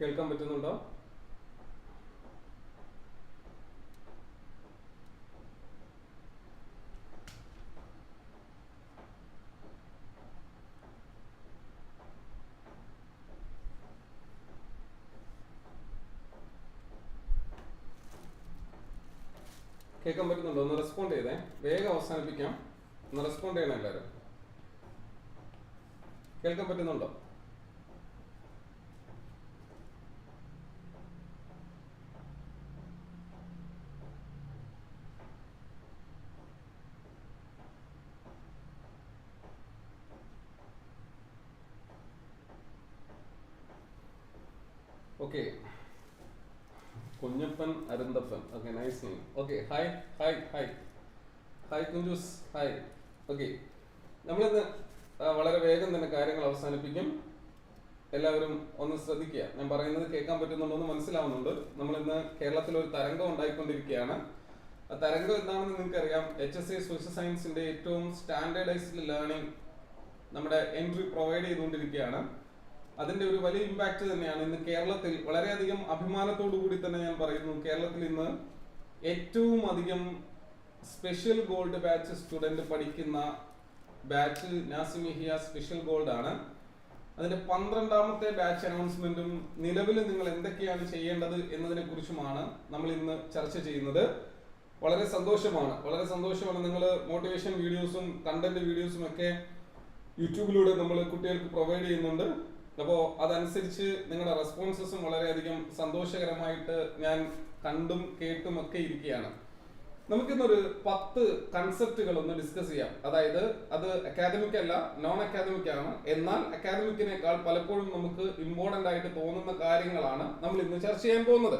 കേൾക്കാൻ പറ്റുന്നുണ്ടോ കേൾക്കാൻ പറ്റുന്നുണ്ടോ ഒന്ന് റെസ്പോണ്ട് ചെയ്തേ വേഗം അവസാനിപ്പിക്കാം ഒന്ന് റെസ്പോണ്ട് ചെയ്യണം എല്ലാവരും കേൾക്കാൻ പറ്റുന്നുണ്ടോ okay അരുന്തപ്പൻ okay nice name okay hi hi hi hi Kunjus hi okay നമ്മളിന്ന് വളരെ വേഗം തന്നെ കാര്യങ്ങൾ അവസാനിപ്പിക്കും. എല്ലാവരും ഒന്ന് ശ്രദ്ധിക്കുക. ഞാൻ പറയുന്നത് കേൾക്കാൻ പറ്റുന്നുണ്ടോ എന്ന് മനസ്സിലാവുന്നുണ്ട്. നമ്മൾ ഇന്ന് കേരളത്തിൽ ഒരു തരംഗം ഉണ്ടായിക്കൊണ്ടിരിക്കുകയാണ്. ആ തരംഗം എന്താണെന്ന് നിങ്ങൾക്കറിയാം. എച്ച് എസ് ഐ സോഷ്യൽ സയൻസിന്റെ ഏറ്റവും സ്റ്റാൻഡേർഡൈസ്ഡ് ലേണിംഗ് നമ്മുടെ എൻട്രി പ്രൊവൈഡ് ചെയ്തുകൊണ്ടിരിക്കുകയാണ്. അതിന്റെ ഒരു വലിയ ഇമ്പാക്ട് തന്നെയാണ് ഇന്ന് കേരളത്തിൽ വളരെയധികം അഭിമാനത്തോടു കൂടി തന്നെ ഞാൻ പറയുന്നു. കേരളത്തിൽ ഇന്ന് ഏറ്റവും അധികം സ്പെഷ്യൽ ഗോൾഡ് ബാച്ച് സ്റ്റുഡന്റ് പഠിക്കുന്ന ബാച്ച് നാസിമിഹിയ സ്പെഷ്യൽ ഗോൾഡ് ആണ്. അതിന്റെ പന്ത്രണ്ടാമത്തെ ബാച്ച് അനൗൺസ്മെന്റും നിലവിൽ നിങ്ങൾ എന്തൊക്കെയാണ് ചെയ്യേണ്ടത് എന്നതിനെ കുറിച്ചുമാണ് നമ്മൾ ഇന്ന് ചർച്ച ചെയ്യുന്നത്. വളരെ സന്തോഷമാണ്. വളരെ സന്തോഷമാണ് നിങ്ങൾ മോട്ടിവേഷൻ വീഡിയോസും കണ്ടന്റ് വീഡിയോസും ഒക്കെ യൂട്യൂബിലൂടെ നമ്മൾ കുട്ടികൾക്ക് പ്രൊവൈഡ് ചെയ്യുന്നുണ്ട്. അപ്പോൾ അതനുസരിച്ച് നിങ്ങളുടെ റെസ്പോൺസസും വളരെയധികം സന്തോഷകരമായിട്ട് ഞാൻ കണ്ടും കേട്ടും ഒക്കെ ഇരിക്കുകയാണ്. നമുക്കിന്നൊരു പത്ത് കൺസെപ്റ്റുകൾ ഒന്ന് ഡിസ്കസ് ചെയ്യാം. അതായത് അത് അക്കാദമിക് അല്ല നോൺ അക്കാദമിക് ആണ്. എന്നാൽ അക്കാദമിക്കിനേക്കാൾ പലപ്പോഴും നമുക്ക് ഇമ്പോർട്ടന്റ് ആയിട്ട് തോന്നുന്ന കാര്യങ്ങളാണ് നമ്മൾ ഇന്ന് ചർച്ച ചെയ്യാൻ പോകുന്നത്.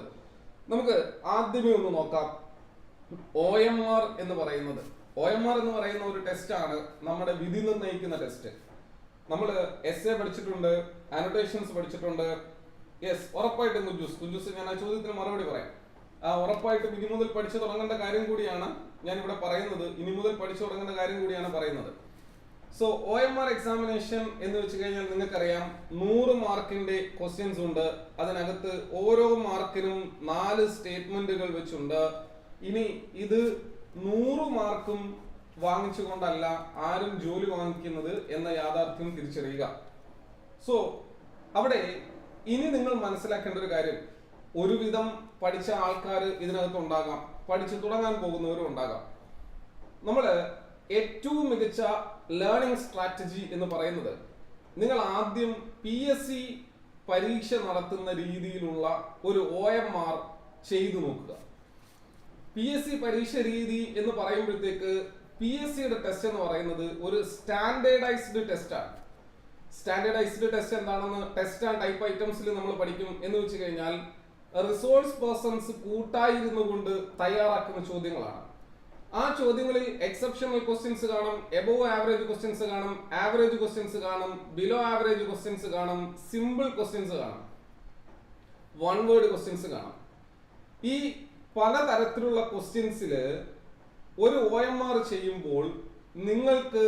നമുക്ക് ആദ്യമേ ഒന്ന് നോക്കാം. ഒ എം ആർ എന്ന് പറയുന്നത്. ഒ എം ആർ എന്ന് പറയുന്ന ഒരു ടെസ്റ്റാണ് നമ്മുടെ വിധി നിർണയിക്കുന്ന ടെസ്റ്റ് നമ്മൾ എസ് എ പഠിച്ചിട്ടുണ്ട്. അനോട്ടേഷൻസ് പഠിച്ചിട്ടുണ്ട്. യെസ് ഉറപ്പായിട്ടും കുഞ്ചൂസ് കുഞ്ചൂസ് ഞാൻ ആ ചോദ്യത്തിന് മറുപടി പറയാം. ആ ഉറപ്പായിട്ടും ഇനി മുതൽ പഠിച്ചു തുടങ്ങേണ്ട കാര്യം കൂടിയാണ് ഞാൻ ഇവിടെ പറയുന്നത്. ഇനി മുതൽ പഠിച്ചു തുടങ്ങേണ്ട കാര്യം കൂടിയാണ് പറയുന്നത്. So O M R examination എന്ന് വെച്ച് കഴിഞ്ഞാൽ നിങ്ങൾക്കറിയാം നൂറ് മാർക്കിന്റെ ക്വസ്റ്റ്യൻസ് ഉണ്ട്. അതിനകത്ത് ഓരോ മാർക്കിനും നാല് സ്റ്റേറ്റ്മെന്റുകൾ വെച്ചുണ്ട്. ഇനി ഇത് നൂറ് മാർക്കും വാങ്ങിച്ചുകൊണ്ടല്ല ആരും ജോലി വാങ്ങിക്കുന്നത് എന്ന യാഥാർത്ഥ്യം തിരിച്ചറിയുക. സോ അവിടെ ഇനി നിങ്ങൾ മനസ്സിലാക്കേണ്ട ഒരു കാര്യം. ഒരുവിധം പഠിച്ച ആൾക്കാർ ഇതിനകത്ത് ഉണ്ടാകാം. പഠിച്ചു തുടങ്ങാൻ പോകുന്നവരും ഉണ്ടാകാം. നമ്മൾ ഏറ്റവും മികച്ച ലേണിംഗ് സ്ട്രാറ്റജി എന്ന് പറയുന്നത് നിങ്ങൾ ആദ്യം പി എസ് സി പരീക്ഷ നടത്തുന്ന രീതിയിലുള്ള ഒരു ഒ എം ആർ ചെയ്തു നോക്കുക. പി എസ് സി പരീക്ഷ രീതി എന്ന് പറയുമ്പോഴത്തേക്ക് പി എസ് സിയുടെ ടെസ്റ്റ് എന്ന് പറയുന്നത് ഒരു സ്റ്റാൻഡേർഡൈസ്ഡ് ടെസ്റ്റാണ് സ്റ്റാൻഡേർഡൈസ്ഡ് ടെസ്റ്റ് എന്താണെന്ന് ടെസ്റ്റ് ആൻഡ് ടൈപ്പ് ഐറ്റംസിൽ നമ്മൾ പഠിക്കും എന്ന് വെച്ച് കഴിഞ്ഞാൽ റിസോഴ്സ് പേഴ്സൺസ് കൂട്ടായിരുന്നു കൊണ്ട് തയ്യാറാക്കുന്ന ചോദ്യങ്ങളാണ്. ആ ചോദ്യങ്ങളിൽ എക്സെപ്ഷണൽ ക്വസ്റ്റ്യൻസ് കാണും എബോവ് ആവറേജ് ക്വസ്റ്റ്യൻസ് കാണും ആവറേജ് ക്വസ്റ്റ്യൻസ് കാണും ബിലോ ആവറേജ് ക്വസ്റ്റ്യൻസ് കാണും സിമ്പിൾ ക്വസ്റ്റ്യൻസ് കാണും. വൺ വേർഡ് ക്വസ്റ്റ്യൻസ് കാണും. ഈ പലതരത്തിലുള്ള ക്വസ്റ്റ്യൻസിൽ ഒരു ഒ എം ആർ ചെയ്യുമ്പോൾ നിങ്ങൾക്ക്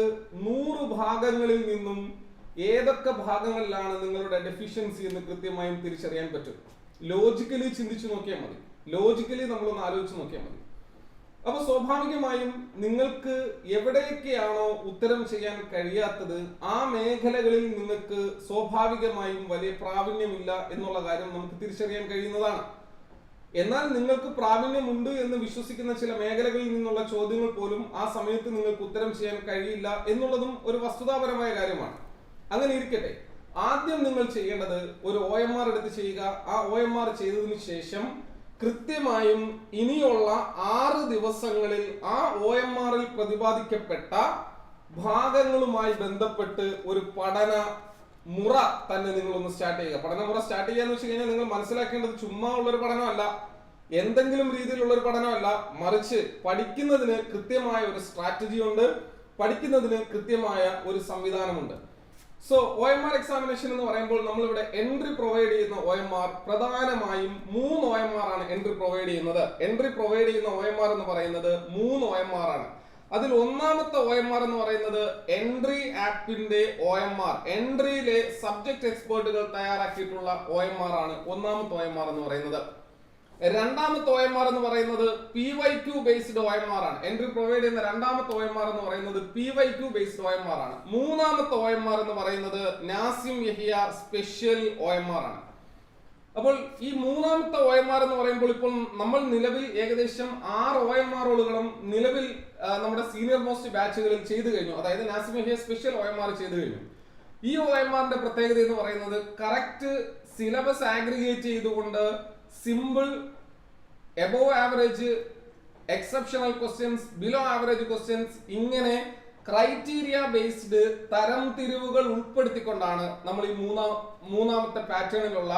നൂറ് ഭാഗങ്ങളിൽ നിന്നും ഏതൊക്കെ ഭാഗങ്ങളിലാണ് നിങ്ങളുടെ ഡെഫിഷ്യൻസി എന്ന് കൃത്യമായും തിരിച്ചറിയാൻ പറ്റും? ലോജിക്കലി ചിന്തിച്ചു നോക്കിയാൽ മതി. ലോജിക്കലി നമ്മളൊന്ന് ആലോചിച്ച് നോക്കിയാൽ മതി. അപ്പൊ സ്വാഭാവികമായും നിങ്ങൾക്ക് എവിടെയൊക്കെയാണോ ഉത്തരം ചെയ്യാൻ കഴിയാത്തത് ആ മേഖലകളിൽ നിങ്ങൾക്ക് സ്വാഭാവികമായും വലിയ പ്രാവീണ്യമില്ല എന്നുള്ള കാര്യം നമുക്ക് തിരിച്ചറിയാൻ കഴിയുന്നതാണ്. എന്നാൽ നിങ്ങൾക്ക് പ്രാവീണ്യമുണ്ട് എന്ന് വിശ്വസിക്കുന്ന ചില മേഖലകളിൽ നിന്നുള്ള ചോദ്യങ്ങൾ പോലും ആ സമയത്ത് നിങ്ങൾക്ക് ഉത്തരം ചെയ്യാൻ കഴിയില്ല എന്നുള്ളതും ഒരു വസ്തുതാപരമായ കാര്യമാണ്. അങ്ങനെ ഇരിക്കട്ടെ. ആദ്യം നിങ്ങൾ ചെയ്യേണ്ടത് ഒരു ഒ എം ആർ എടുത്ത് ചെയ്യുക. ആ ഒ എം ആർ ചെയ്തതിനു ശേഷം കൃത്യമായും ഇനിയുള്ള ആറ് ദിവസങ്ങളിൽ ആ ഒ എം ആറിൽ പ്രതിപാദിക്കപ്പെട്ട ഭാഗങ്ങളുമായി ബന്ധപ്പെട്ട് ഒരു പഠന മുറ തന്നെ നിങ്ങൾ ഒന്ന് സ്റ്റാർട്ട് ചെയ്യുക. പഠനമുറ സ്റ്റാർട്ട് ചെയ്യാന്ന് വെച്ച് കഴിഞ്ഞാൽ നിങ്ങൾ മനസ്സിലാക്കേണ്ടത് ചുമ്മാ ഉള്ളൊരു പഠനമല്ല. എന്തെങ്കിലും രീതിയിലുള്ള ഒരു പഠനമല്ല. മറിച്ച് പഠിക്കുന്നതിന് കൃത്യമായ ഒരു സ്ട്രാറ്റജി ഉണ്ട്. പഠിക്കുന്നതിന് കൃത്യമായ ഒരു സംവിധാനമുണ്ട്. So O M R examination എന്ന് പറയുമ്പോൾ നമ്മളിവിടെ എൻട്രി പ്രൊവൈഡ് ചെയ്യുന്ന ഒ എം ആർ പ്രധാനമായും മൂന്ന് ഒ എം ആർ ആണ് എൻട്രി പ്രൊവൈഡ് ചെയ്യുന്നത്. എൻട്രി പ്രൊവൈഡ് ചെയ്യുന്ന ഒ എം ആർ എന്ന് പറയുന്നത് മൂന്ന് ഒ എം ആർ ആണ്. അതിൽ ഒന്നാമത്തെ ഒ എം ആർ എന്ന് പറയുന്നത് എൻട്രി ആപ്പിന്റെ ഒ എം ആർ എൻട്രിയിലെ സബ്ജക്ട് എക്സ്പേർട്ടുകൾ തയ്യാറാക്കിയിട്ടുള്ള ഒ എം ആർ ആണ് ഒന്നാമത്തെ ഒ എം ആർ എന്ന് പറയുന്നത്. രണ്ടാമത്തെ ഒ എം ആർ എന്ന് പറയുന്നത് P Y Q based O M R ആണ് എൻട്രി പ്രൊവൈഡ് ചെയ്യുന്ന രണ്ടാമത്തെ ഒ എം ആർ എന്ന് പറയുന്നത് P Y Q based O M R ആണ് മൂന്നാമത്തെ ഒ എം ആർ എന്ന് പറയുന്നത് Nasim Yahiya special O M R ആണ് അപ്പോൾ ഈ മൂന്നാമത്തെ ഒ എം ആർ എന്ന് പറയുമ്പോൾ ഇപ്പോൾ നമ്മൾ നിലവിൽ ഏകദേശം ആറ് ഒ എം ആറുകളും നിലവിൽ നമ്മുടെ സീനിയർ മോസ്റ്റ് ബാച്ചുകളിൽ ചെയ്തു കഴിഞ്ഞു അതായത് Nasim Yahiya special O M R ചെയ്തു കഴിഞ്ഞു ഈ ഒ എം ആറിന്റെ പ്രത്യേകത എന്ന് പറയുന്നത് കറക്റ്റ് സിലബസ് ആഗ്രിഗേറ്റ് ചെയ്തുകൊണ്ട് simple above average exceptional questions below average questions ഇങ്ങനെ ക്രൈറ്റീരിയ ബേസ്ഡ് തരം തിരിവുകൾ ഉൾപ്പെടുത്തിക്കൊണ്ടാണ് നമ്മൾ ഈ മൂന്നാം മൂന്നാമത്തെ പാറ്റേണിലുള്ള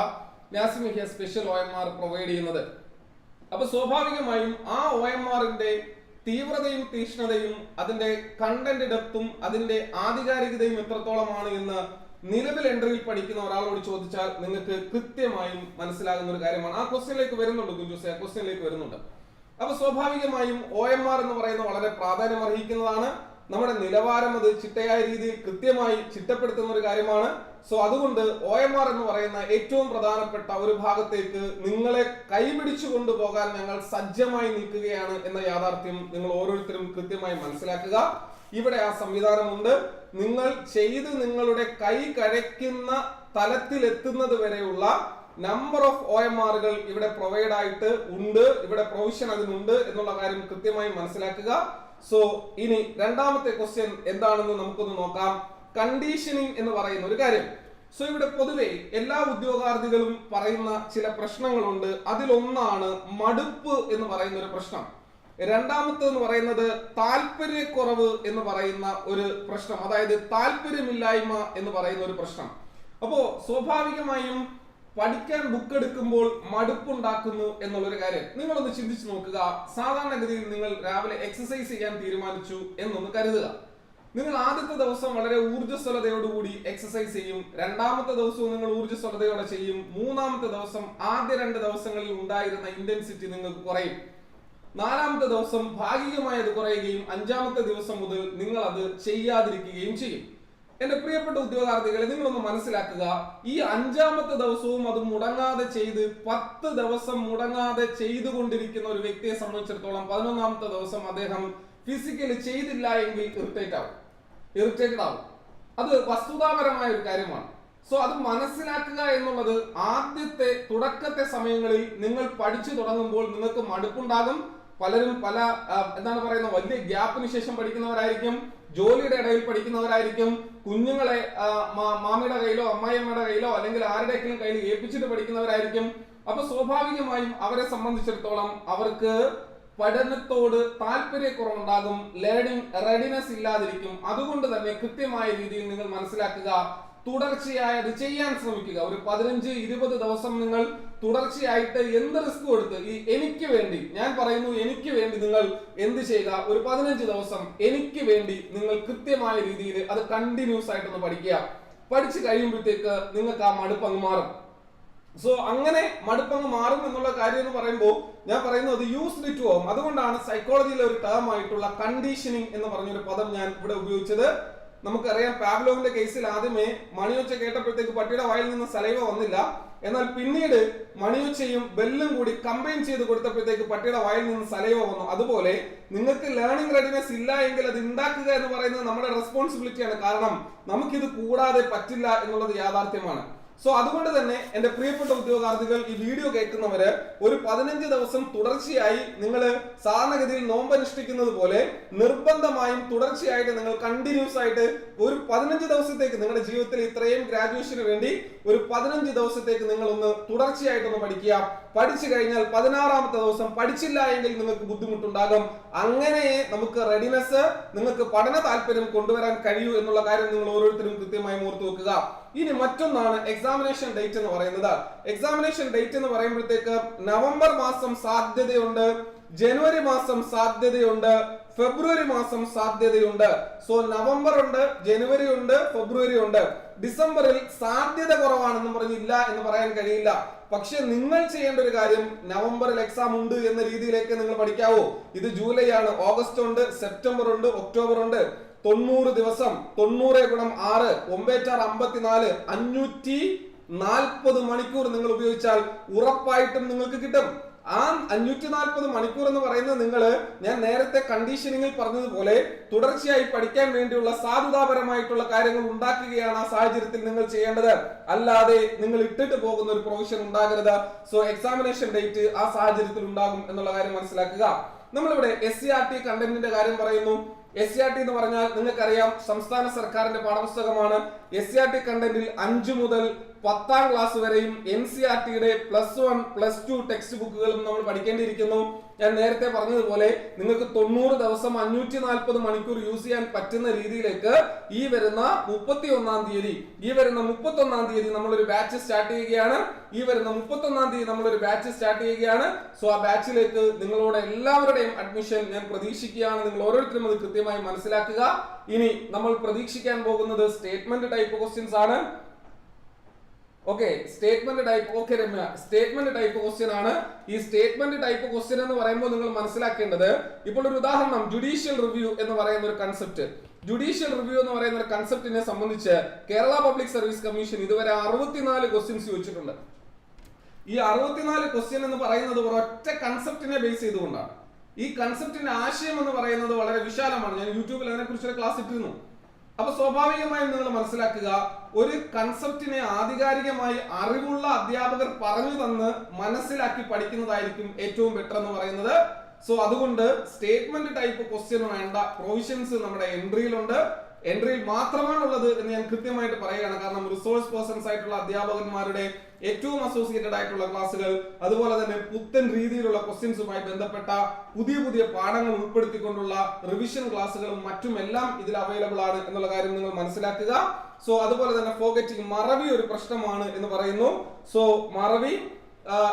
നാസിമിഹിയ special O M R provide ചെയ്യുന്നത്. അപ്പൊ സ്വാഭാവികമായും ആ ഒ എം ആറിന്റെ തീവ്രതയും തീക്ഷ്ണതയും അതിന്റെ കണ്ടന്റ് ഡെപ്തും അതിന്റെ ആധികാരികതയും എത്രത്തോളമാണ് എന്ന് നിലവിൽ എൻട്രിയിൽ പഠിക്കുന്ന ഒരാളോട് ചോദിച്ചാൽ നിങ്ങൾക്ക് കൃത്യമായും മനസ്സിലാകുന്ന ഒരു കാര്യമാണ്. ആ ക്വസ്റ്റ്യനിലേക്ക് വരുന്നുണ്ട് കുഞ്ചുസെ. ആ ക്വസ്റ്റ്യനിലേക്ക് വരുന്നുണ്ട്. അപ്പൊ സ്വാഭാവികമായും ഒ എം ആർ എന്ന് പറയുന്ന വളരെ പ്രാധാന്യം അർഹിക്കുന്നതാണ്. നമ്മുടെ നിലവാരം അത് ചിട്ടയായ രീതിയിൽ കൃത്യമായി ചിട്ടപ്പെടുത്തുന്ന ഒരു കാര്യമാണ്. സോ അതുകൊണ്ട് ഒ എം ആർ എന്ന് പറയുന്ന ഏറ്റവും പ്രധാനപ്പെട്ട ഒരു ഭാഗത്തേക്ക് നിങ്ങളെ കൈപിടിച്ചു കൊണ്ടുപോകാൻ ഞങ്ങൾ സജ്ജമായി നിൽക്കുകയാണ് എന്ന യാഥാർത്ഥ്യം നിങ്ങൾ ഓരോരുത്തരും കൃത്യമായി മനസ്സിലാക്കുക. ഇവിടെ ആ സംവിധാനമുണ്ട്. നിങ്ങൾ ചെയ്ത് നിങ്ങളുടെ കൈ കഴയ്ക്കുന്ന തലത്തിലെത്തുന്നത് വരെയുള്ള നമ്പർ ഓഫ് ഒ എം ആറുകൾ ഇവിടെ പ്രൊവൈഡ് ആയിട്ട് ഉണ്ട്. ഇവിടെ പ്രൊവിഷൻ അതിനുണ്ട് എന്നുള്ള കാര്യം കൃത്യമായി മനസ്സിലാക്കുക. സോ ഇനി രണ്ടാമത്തെ ക്വസ്റ്റ്യൻ എന്താണെന്ന് നമുക്കൊന്ന് നോക്കാം. കണ്ടീഷനിങ് എന്ന് പറയുന്ന ഒരു കാര്യം. സോ ഇവിടെ പൊതുവെ എല്ലാ ഉദ്യോഗാർത്ഥികളും പറയുന്ന ചില പ്രശ്നങ്ങളുണ്ട്. അതിലൊന്നാണ് മടുപ്പ് എന്ന് പറയുന്ന ഒരു പ്രശ്നം. രണ്ടാമത്തെ എന്ന് പറയുന്നത് താല്പര്യക്കുറവ് എന്ന് പറയുന്ന ഒരു പ്രശ്നം. അതായത് താല്പര്യമില്ലായ്മ എന്ന് പറയുന്ന ഒരു പ്രശ്നം. അപ്പോ സ്വാഭാവികമായും പഠിക്കാൻ ബുക്ക് എടുക്കുമ്പോൾ മടുപ്പുണ്ടാക്കുന്നു എന്നുള്ളൊരു കാര്യം. നിങ്ങളൊന്ന് ചിന്തിച്ചു നോക്കുക. സാധാരണഗതിയിൽ നിങ്ങൾ രാവിലെ എക്സസൈസ് ചെയ്യാൻ തീരുമാനിച്ചു എന്നൊന്ന് കരുതുക. നിങ്ങൾ ആദ്യത്തെ ദിവസം വളരെ ഊർജസ്വലതയോടുകൂടി എക്സസൈസ് ചെയ്യും. രണ്ടാമത്തെ ദിവസവും നിങ്ങൾ ഊർജസ്വലതയോടെ ചെയ്യും. മൂന്നാമത്തെ ദിവസം ആദ്യ രണ്ട് ദിവസങ്ങളിൽ ഉണ്ടായിരുന്ന ഇന്റൻസിറ്റി നിങ്ങൾക്ക് കുറയും. നാലാമത്തെ ദിവസം ഭാഗികമായി അത് കുറയുകയും അഞ്ചാമത്തെ ദിവസം മുതൽ നിങ്ങൾ അത് ചെയ്യാതിരിക്കുകയും ചെയ്യും. എന്റെ പ്രിയപ്പെട്ട ഉദ്യോഗാർത്ഥികളെ നിങ്ങളൊന്ന് മനസ്സിലാക്കുക. ഈ അഞ്ചാമത്തെ ദിവസവും അത് മുടങ്ങാതെ ചെയ്ത് പത്ത് ദിവസം മുടങ്ങാതെ ചെയ്തുകൊണ്ടിരിക്കുന്ന ഒരു വ്യക്തിയെ സംബന്ധിച്ചിടത്തോളം പതിനൊന്നാമത്തെ ദിവസം അദ്ദേഹം ഫിസിക്കലി ചെയ്തില്ല എങ്കിൽ ഇറിറ്റേറ്റ് ആവും. ഇറിറ്റേറ്റഡ് ആവും. അത് വസ്തുതാപരമായ ഒരു കാര്യമാണ്. സോ അത് മനസ്സിലാക്കുക എന്നുള്ളത് ആദ്യത്തെ തുടക്കത്തെ സമയങ്ങളിൽ നിങ്ങൾ പഠിച്ചു തുടങ്ങുമ്പോൾ നിങ്ങൾക്ക് മടുപ്പുണ്ടാകും. പലരും പല എന്താണ് പറയുന്നത് വലിയ ഗ്യാപ്പിന് ശേഷം പഠിക്കുന്നവരായിരിക്കും ജോലിയുടെ ഇടയിൽ പഠിക്കുന്നവരായിരിക്കും കുഞ്ഞുങ്ങളെ മാമിയുടെ കയ്യിലോ അമ്മായിയമ്മയുടെ കയ്യിലോ അല്ലെങ്കിൽ ആരുടെയെങ്കിലും കയ്യിൽ ഏൽപ്പിച്ചിട്ട് പഠിക്കുന്നവരായിരിക്കും. അപ്പൊ സ്വാഭാവികമായും അവരെ സംബന്ധിച്ചിടത്തോളം അവർക്ക് പഠനത്തോട് താല്പര്യക്കുറവുണ്ടാകും ലേണിംഗ് റെഡിനെസ് ഇല്ലാതിരിക്കും. അതുകൊണ്ട് തന്നെ കൃത്യമായ രീതിയിൽ നിങ്ങൾ മനസ്സിലാക്കുക തുടർച്ചയായി അത് ചെയ്യാൻ ശ്രമിക്കുക. ഒരു പതിനഞ്ച് ഇരുപത് ദിവസം നിങ്ങൾ തുടർച്ചയായിട്ട് എന്ത് റിസ്ക് കൊടുത്ത് ഈ എനിക്ക് വേണ്ടി ഞാൻ പറയുന്നു എനിക്ക് വേണ്ടി നിങ്ങൾ എന്ത് ചെയ്യുക ഒരു പതിനഞ്ച് ദിവസം എനിക്ക് വേണ്ടി നിങ്ങൾ കൃത്യമായ രീതിയിൽ അത് കണ്ടിന്യൂസ് ആയിട്ടൊന്ന് പഠിക്കുക. പഠിച്ചു കഴിയുമ്പോഴത്തേക്ക് നിങ്ങൾക്ക് ആ മടുപ്പ് അങ്ങ് മാറും. സോ അങ്ങനെ മടുപ്പങ്ങ് മാറും എന്നുള്ള കാര്യം എന്ന് പറയുമ്പോൾ ഞാൻ പറയുന്നത് യൂസ്ഡ് ടു ആവും. അതുകൊണ്ടാണ് സൈക്കോളജിയിലെ ഒരു ടേം ആയിട്ടുള്ള കണ്ടീഷനിങ് എന്ന് പറഞ്ഞൊരു പദം ഞാൻ ഇവിടെ ഉപയോഗിച്ചത്. നമുക്കറിയാം പാബ്ലോവിന്റെ കേസിൽ ആദ്യമേ മണിയൊച്ച കേട്ടപ്പോഴത്തേക്ക് പട്ടിയുടെ വായിൽ നിന്ന് സലൈവ വന്നില്ല. എന്നാൽ പിന്നീട് മണിയൊച്ചയും ബെല്ലും കൂടി കമ്പൈൻ ചെയ്ത് കൊടുത്തപ്പോഴത്തേക്ക് പട്ടിയുടെ വായിൽ നിന്ന് സലൈവ വന്നു. അതുപോലെ നിങ്ങൾക്ക് ലേണിംഗ് റെഡിനെസ് ഇല്ല എങ്കിൽ അത് ഉണ്ടാക്കുക എന്ന് പറയുന്നത് നമ്മുടെ റെസ്പോൺസിബിലിറ്റിയാണ് കാരണം നമുക്കിത് കൂടാതെ പറ്റില്ല എന്നുള്ളത് യാഥാർത്ഥ്യമാണ്. സോ അതുകൊണ്ട് തന്നെ എന്റെ പ്രിയപ്പെട്ട ഉദ്യോഗാർത്ഥികൾ ഈ വീഡിയോ കേൾക്കുന്നവര് ഒരു പതിനഞ്ച് ദിവസം തുടർച്ചയായി നിങ്ങൾ സാധാരണഗതിയിൽ നോമ്പനുഷ്ഠിക്കുന്നത് പോലെ നിർബന്ധമായും തുടർച്ചയായിട്ട് നിങ്ങൾ കണ്ടിന്യൂസ് ആയിട്ട് ഒരു പതിനഞ്ച് ദിവസത്തേക്ക് നിങ്ങളുടെ ജീവിതത്തിൽ ഇത്രയും ഗ്രാജുവേഷന് വേണ്ടി ഒരു പതിനഞ്ച് ദിവസത്തേക്ക് നിങ്ങൾ ഒന്ന് തുടർച്ചയായിട്ടൊന്ന് പഠിക്കുക. പഠിച്ചു കഴിഞ്ഞാൽ പതിനാറാമത്തെ ദിവസം പഠിച്ചില്ല എങ്കിൽ നിങ്ങൾക്ക് ബുദ്ധിമുട്ടുണ്ടാകും. അങ്ങനെ നമുക്ക് റെഡിനെസ് നിങ്ങൾക്ക് പഠന താല്പര്യം കൊണ്ടുവരാൻ കഴിയൂ എന്നുള്ള കാര്യം നിങ്ങൾ ഓരോരുത്തരും കൃത്യമായി ഓർത്തു വെക്കുക. ഇനി മറ്റൊന്നാണ് എക്സാമിനേഷൻ ഡേറ്റ് എന്ന് പറയുന്നത്. എക്സാമിനേഷൻ ഡേറ്റ് എന്ന് പറയുമ്പോഴത്തേക്ക് നവംബർ മാസം സാധ്യതയുണ്ട് ജനുവരി മാസം സാധ്യതയുണ്ട് ഫെബ്രുവരി മാസം സാധ്യതയുണ്ട്. സോ നവംബർ ഉണ്ട് ജനുവരി ഉണ്ട് ഫെബ്രുവരി ഉണ്ട്. ഡിസംബറിൽ സാധ്യത കുറവാണെന്ന് പറഞ്ഞില്ല എന്ന് പറയാൻ കഴിയില്ല. പക്ഷെ നിങ്ങൾ ചെയ്യേണ്ട ഒരു കാര്യം നവംബറിൽ എക്സാം ഉണ്ട് എന്ന രീതിയിലേക്ക് നിങ്ങൾ പഠിക്കാവോ. ഇത് ജൂലൈ ആണ് ഓഗസ്റ്റ് ഉണ്ട് സെപ്റ്റംബർ ഉണ്ട് ഒക്ടോബർ ഉണ്ട്. തൊണ്ണൂറ് ദിവസം തൊണ്ണൂറ് ഗുണം ആറ് ഒമ്പേറ്റാറ് അമ്പത്തിനാല് അഞ്ഞൂറ്റി നാൽപ്പത് മണിക്കൂർ നിങ്ങൾ ഉപയോഗിച്ചാൽ ഉറപ്പായിട്ടും നിങ്ങൾക്ക് കിട്ടും. ആ അഞ്ഞൂറ്റി നാൽപ്പത് മണിക്കൂർ എന്ന് പറയുന്നത് നിങ്ങൾ ഞാൻ നേരത്തെ കണ്ടീഷനിങ്ങിൽ പറഞ്ഞതുപോലെ തുടർച്ചയായി പഠിക്കാൻ വേണ്ടിയുള്ള സാധുതാപരമായിട്ടുള്ള കാര്യങ്ങൾ ഉണ്ടാക്കുകയാണ് ആ സാഹചര്യത്തിൽ നിങ്ങൾ ചെയ്യേണ്ടത്. അല്ലാതെ നിങ്ങൾ ഇട്ടിട്ട് പോകുന്ന ഒരു പ്രൊവിഷൻ ഉണ്ടാകരുത്. സോ എക്സാമിനേഷൻ ഡേറ്റ് ആ സാഹചര്യത്തിൽ ഉണ്ടാകും എന്നുള്ള കാര്യം മനസ്സിലാക്കുക. നമ്മളിവിടെ എസ് സി ആർ ടി കണ്ടന്റിന്റെ കാര്യം പറയുന്നു. എസ് സി ആർ ടി എന്ന് പറഞ്ഞാൽ നിങ്ങൾക്കറിയാം സംസ്ഥാന സർക്കാരിന്റെ പാഠപുസ്തകമാണ്. എസ് സി ആർ ടി കണ്ടന്റിൽ അഞ്ചു മുതൽ പത്താം ക്ലാസ് വരെയും എൻ സി ആർ ടിയുടെ plus one plus two text ബുക്കുകളും നമ്മൾ പഠിക്കേണ്ടിയിരിക്കുന്നു. ഞാൻ നേരത്തെ പറഞ്ഞതുപോലെ നിങ്ങൾക്ക് തൊണ്ണൂറ് ദിവസം അഞ്ഞൂറ്റി നാൽപ്പത് മണിക്കൂർ യൂസ് ചെയ്യാൻ പറ്റുന്ന രീതിയിലേക്ക് ഈ വരുന്ന മുപ്പത്തി ഒന്നാം തീയതി ഈ വരുന്ന മുപ്പത്തി ഒന്നാം തീയതി നമ്മളൊരു ബാച്ച് സ്റ്റാർട്ട് ചെയ്യുകയാണ്. ഈ വരുന്ന മുപ്പത്തി ഒന്നാം തീയതി നമ്മളൊരു ബാച്ച് സ്റ്റാർട്ട് ചെയ്യുകയാണ്. സോ ആ ബാച്ചിലേക്ക് നിങ്ങളോട് എല്ലാവരുടെയും അഡ്മിഷൻ ഞാൻ പ്രതീക്ഷിക്കുകയാണ്. നിങ്ങൾ ഓരോരുത്തരും അത് കൃത്യമായി മനസ്സിലാക്കുക. ഇനി നമ്മൾ പ്രതീക്ഷിക്കാൻ പോകുന്നത് സ്റ്റേറ്റ്മെന്റ് ടൈപ്പ് ക്വസ്റ്റ്യൻസ് ആണ്. Okay statement type okay Ramya. Statement type question ആണ്. ഈ സ്റ്റേറ്റ്മെന്റ് ടൈപ്പ് ക്വസ്റ്റ്യൻ എന്ന് പറയുമ്പോൾ നിങ്ങൾ മനസ്സിലാക്കേണ്ടത് ഇപ്പോൾ ഒരു ഉദാഹരണം ജുഡീഷ്യൽ റിവ്യൂ എന്ന് പറയുന്ന ഒരു കൺസെപ്റ്റ് ജുഡീഷ്യൽ റിവ്യൂ എന്ന് പറയുന്ന ഒരു കൺസെപ്റ്റിനെ സംബന്ധിച്ച് കേരള പബ്ലിക് സർവീസ് കമ്മീഷൻ ഇതുവരെ അറുപത്തിനാല് ക്വസ്റ്റ്യൻസ് ചോദിച്ചിട്ടുണ്ട് ഈ അറുപത്തിനാല് ക്വസ്റ്റ്യൻ എന്ന് പറയുന്നത് ഒരൊറ്റ കൺസെപ്റ്റിനെ ബേസ് ചെയ്തുകൊണ്ടാണ്. ഈ കൺസെപ്റ്റിന്റെ ആശയം എന്ന് പറയുന്നത് വളരെ വിശാലമാണ്. ഞാൻ യൂട്യൂബിൽ അതിനെക്കുറിച്ചൊരു ക്ലാസ് ഇട്ടിരുന്നു. അപ്പൊ സ്വാഭാവികമായും നിങ്ങൾ മനസ്സിലാക്കുക ഒരു കൺസെപ്റ്റിനെ ആധികാരികമായി അറിവുള്ള അധ്യാപകർ പറഞ്ഞു തന്ന് മനസ്സിലാക്കി പഠിക്കുന്നതായിരിക്കും ഏറ്റവും ബെറ്റർ എന്ന് പറയുന്നത്. സോ അതുകൊണ്ട് സ്റ്റേറ്റ്മെന്റ് ടൈപ്പ് ക്വസ്റ്റ്യൻ വേണ്ട. പ്രൊവിഷൻസ് നമ്മുടെ എൻട്രിയിലുണ്ട് എൻട്രിയിൽ മാത്രമാണ് ഉള്ളത് എന്ന് ഞാൻ കൃത്യമായിട്ട് പറയുകയാണ്. കാരണം റിസോഴ്സ് പേഴ്സൺസ് ആയിട്ടുള്ള അധ്യാപകന്മാരുടെ ഏറ്റവും അസോസിയേറ്റഡ് ആയിട്ടുള്ള ക്ലാസ്സുകൾ അതുപോലെ തന്നെ പുത്തൻ രീതിയിലുള്ള ക്വസ്റ്റ്യൻസുമായി ബന്ധപ്പെട്ട പുതിയ പുതിയ പാഠങ്ങൾ ഉൾപ്പെടുത്തിക്കൊണ്ടുള്ള റിവിഷൻ ക്ലാസ്സുകളും മറ്റുമെല്ലാം ഇതിൽ അവൈലബിൾ ആണ് എന്നുള്ള കാര്യം നിങ്ങൾ മനസ്സിലാക്കുക. സോ അതുപോലെ തന്നെ ഫോഗറ്റിംഗ് മറവി ഒരു പ്രശ്നമാണ് എന്ന് പറയുന്നു. സോ മറവി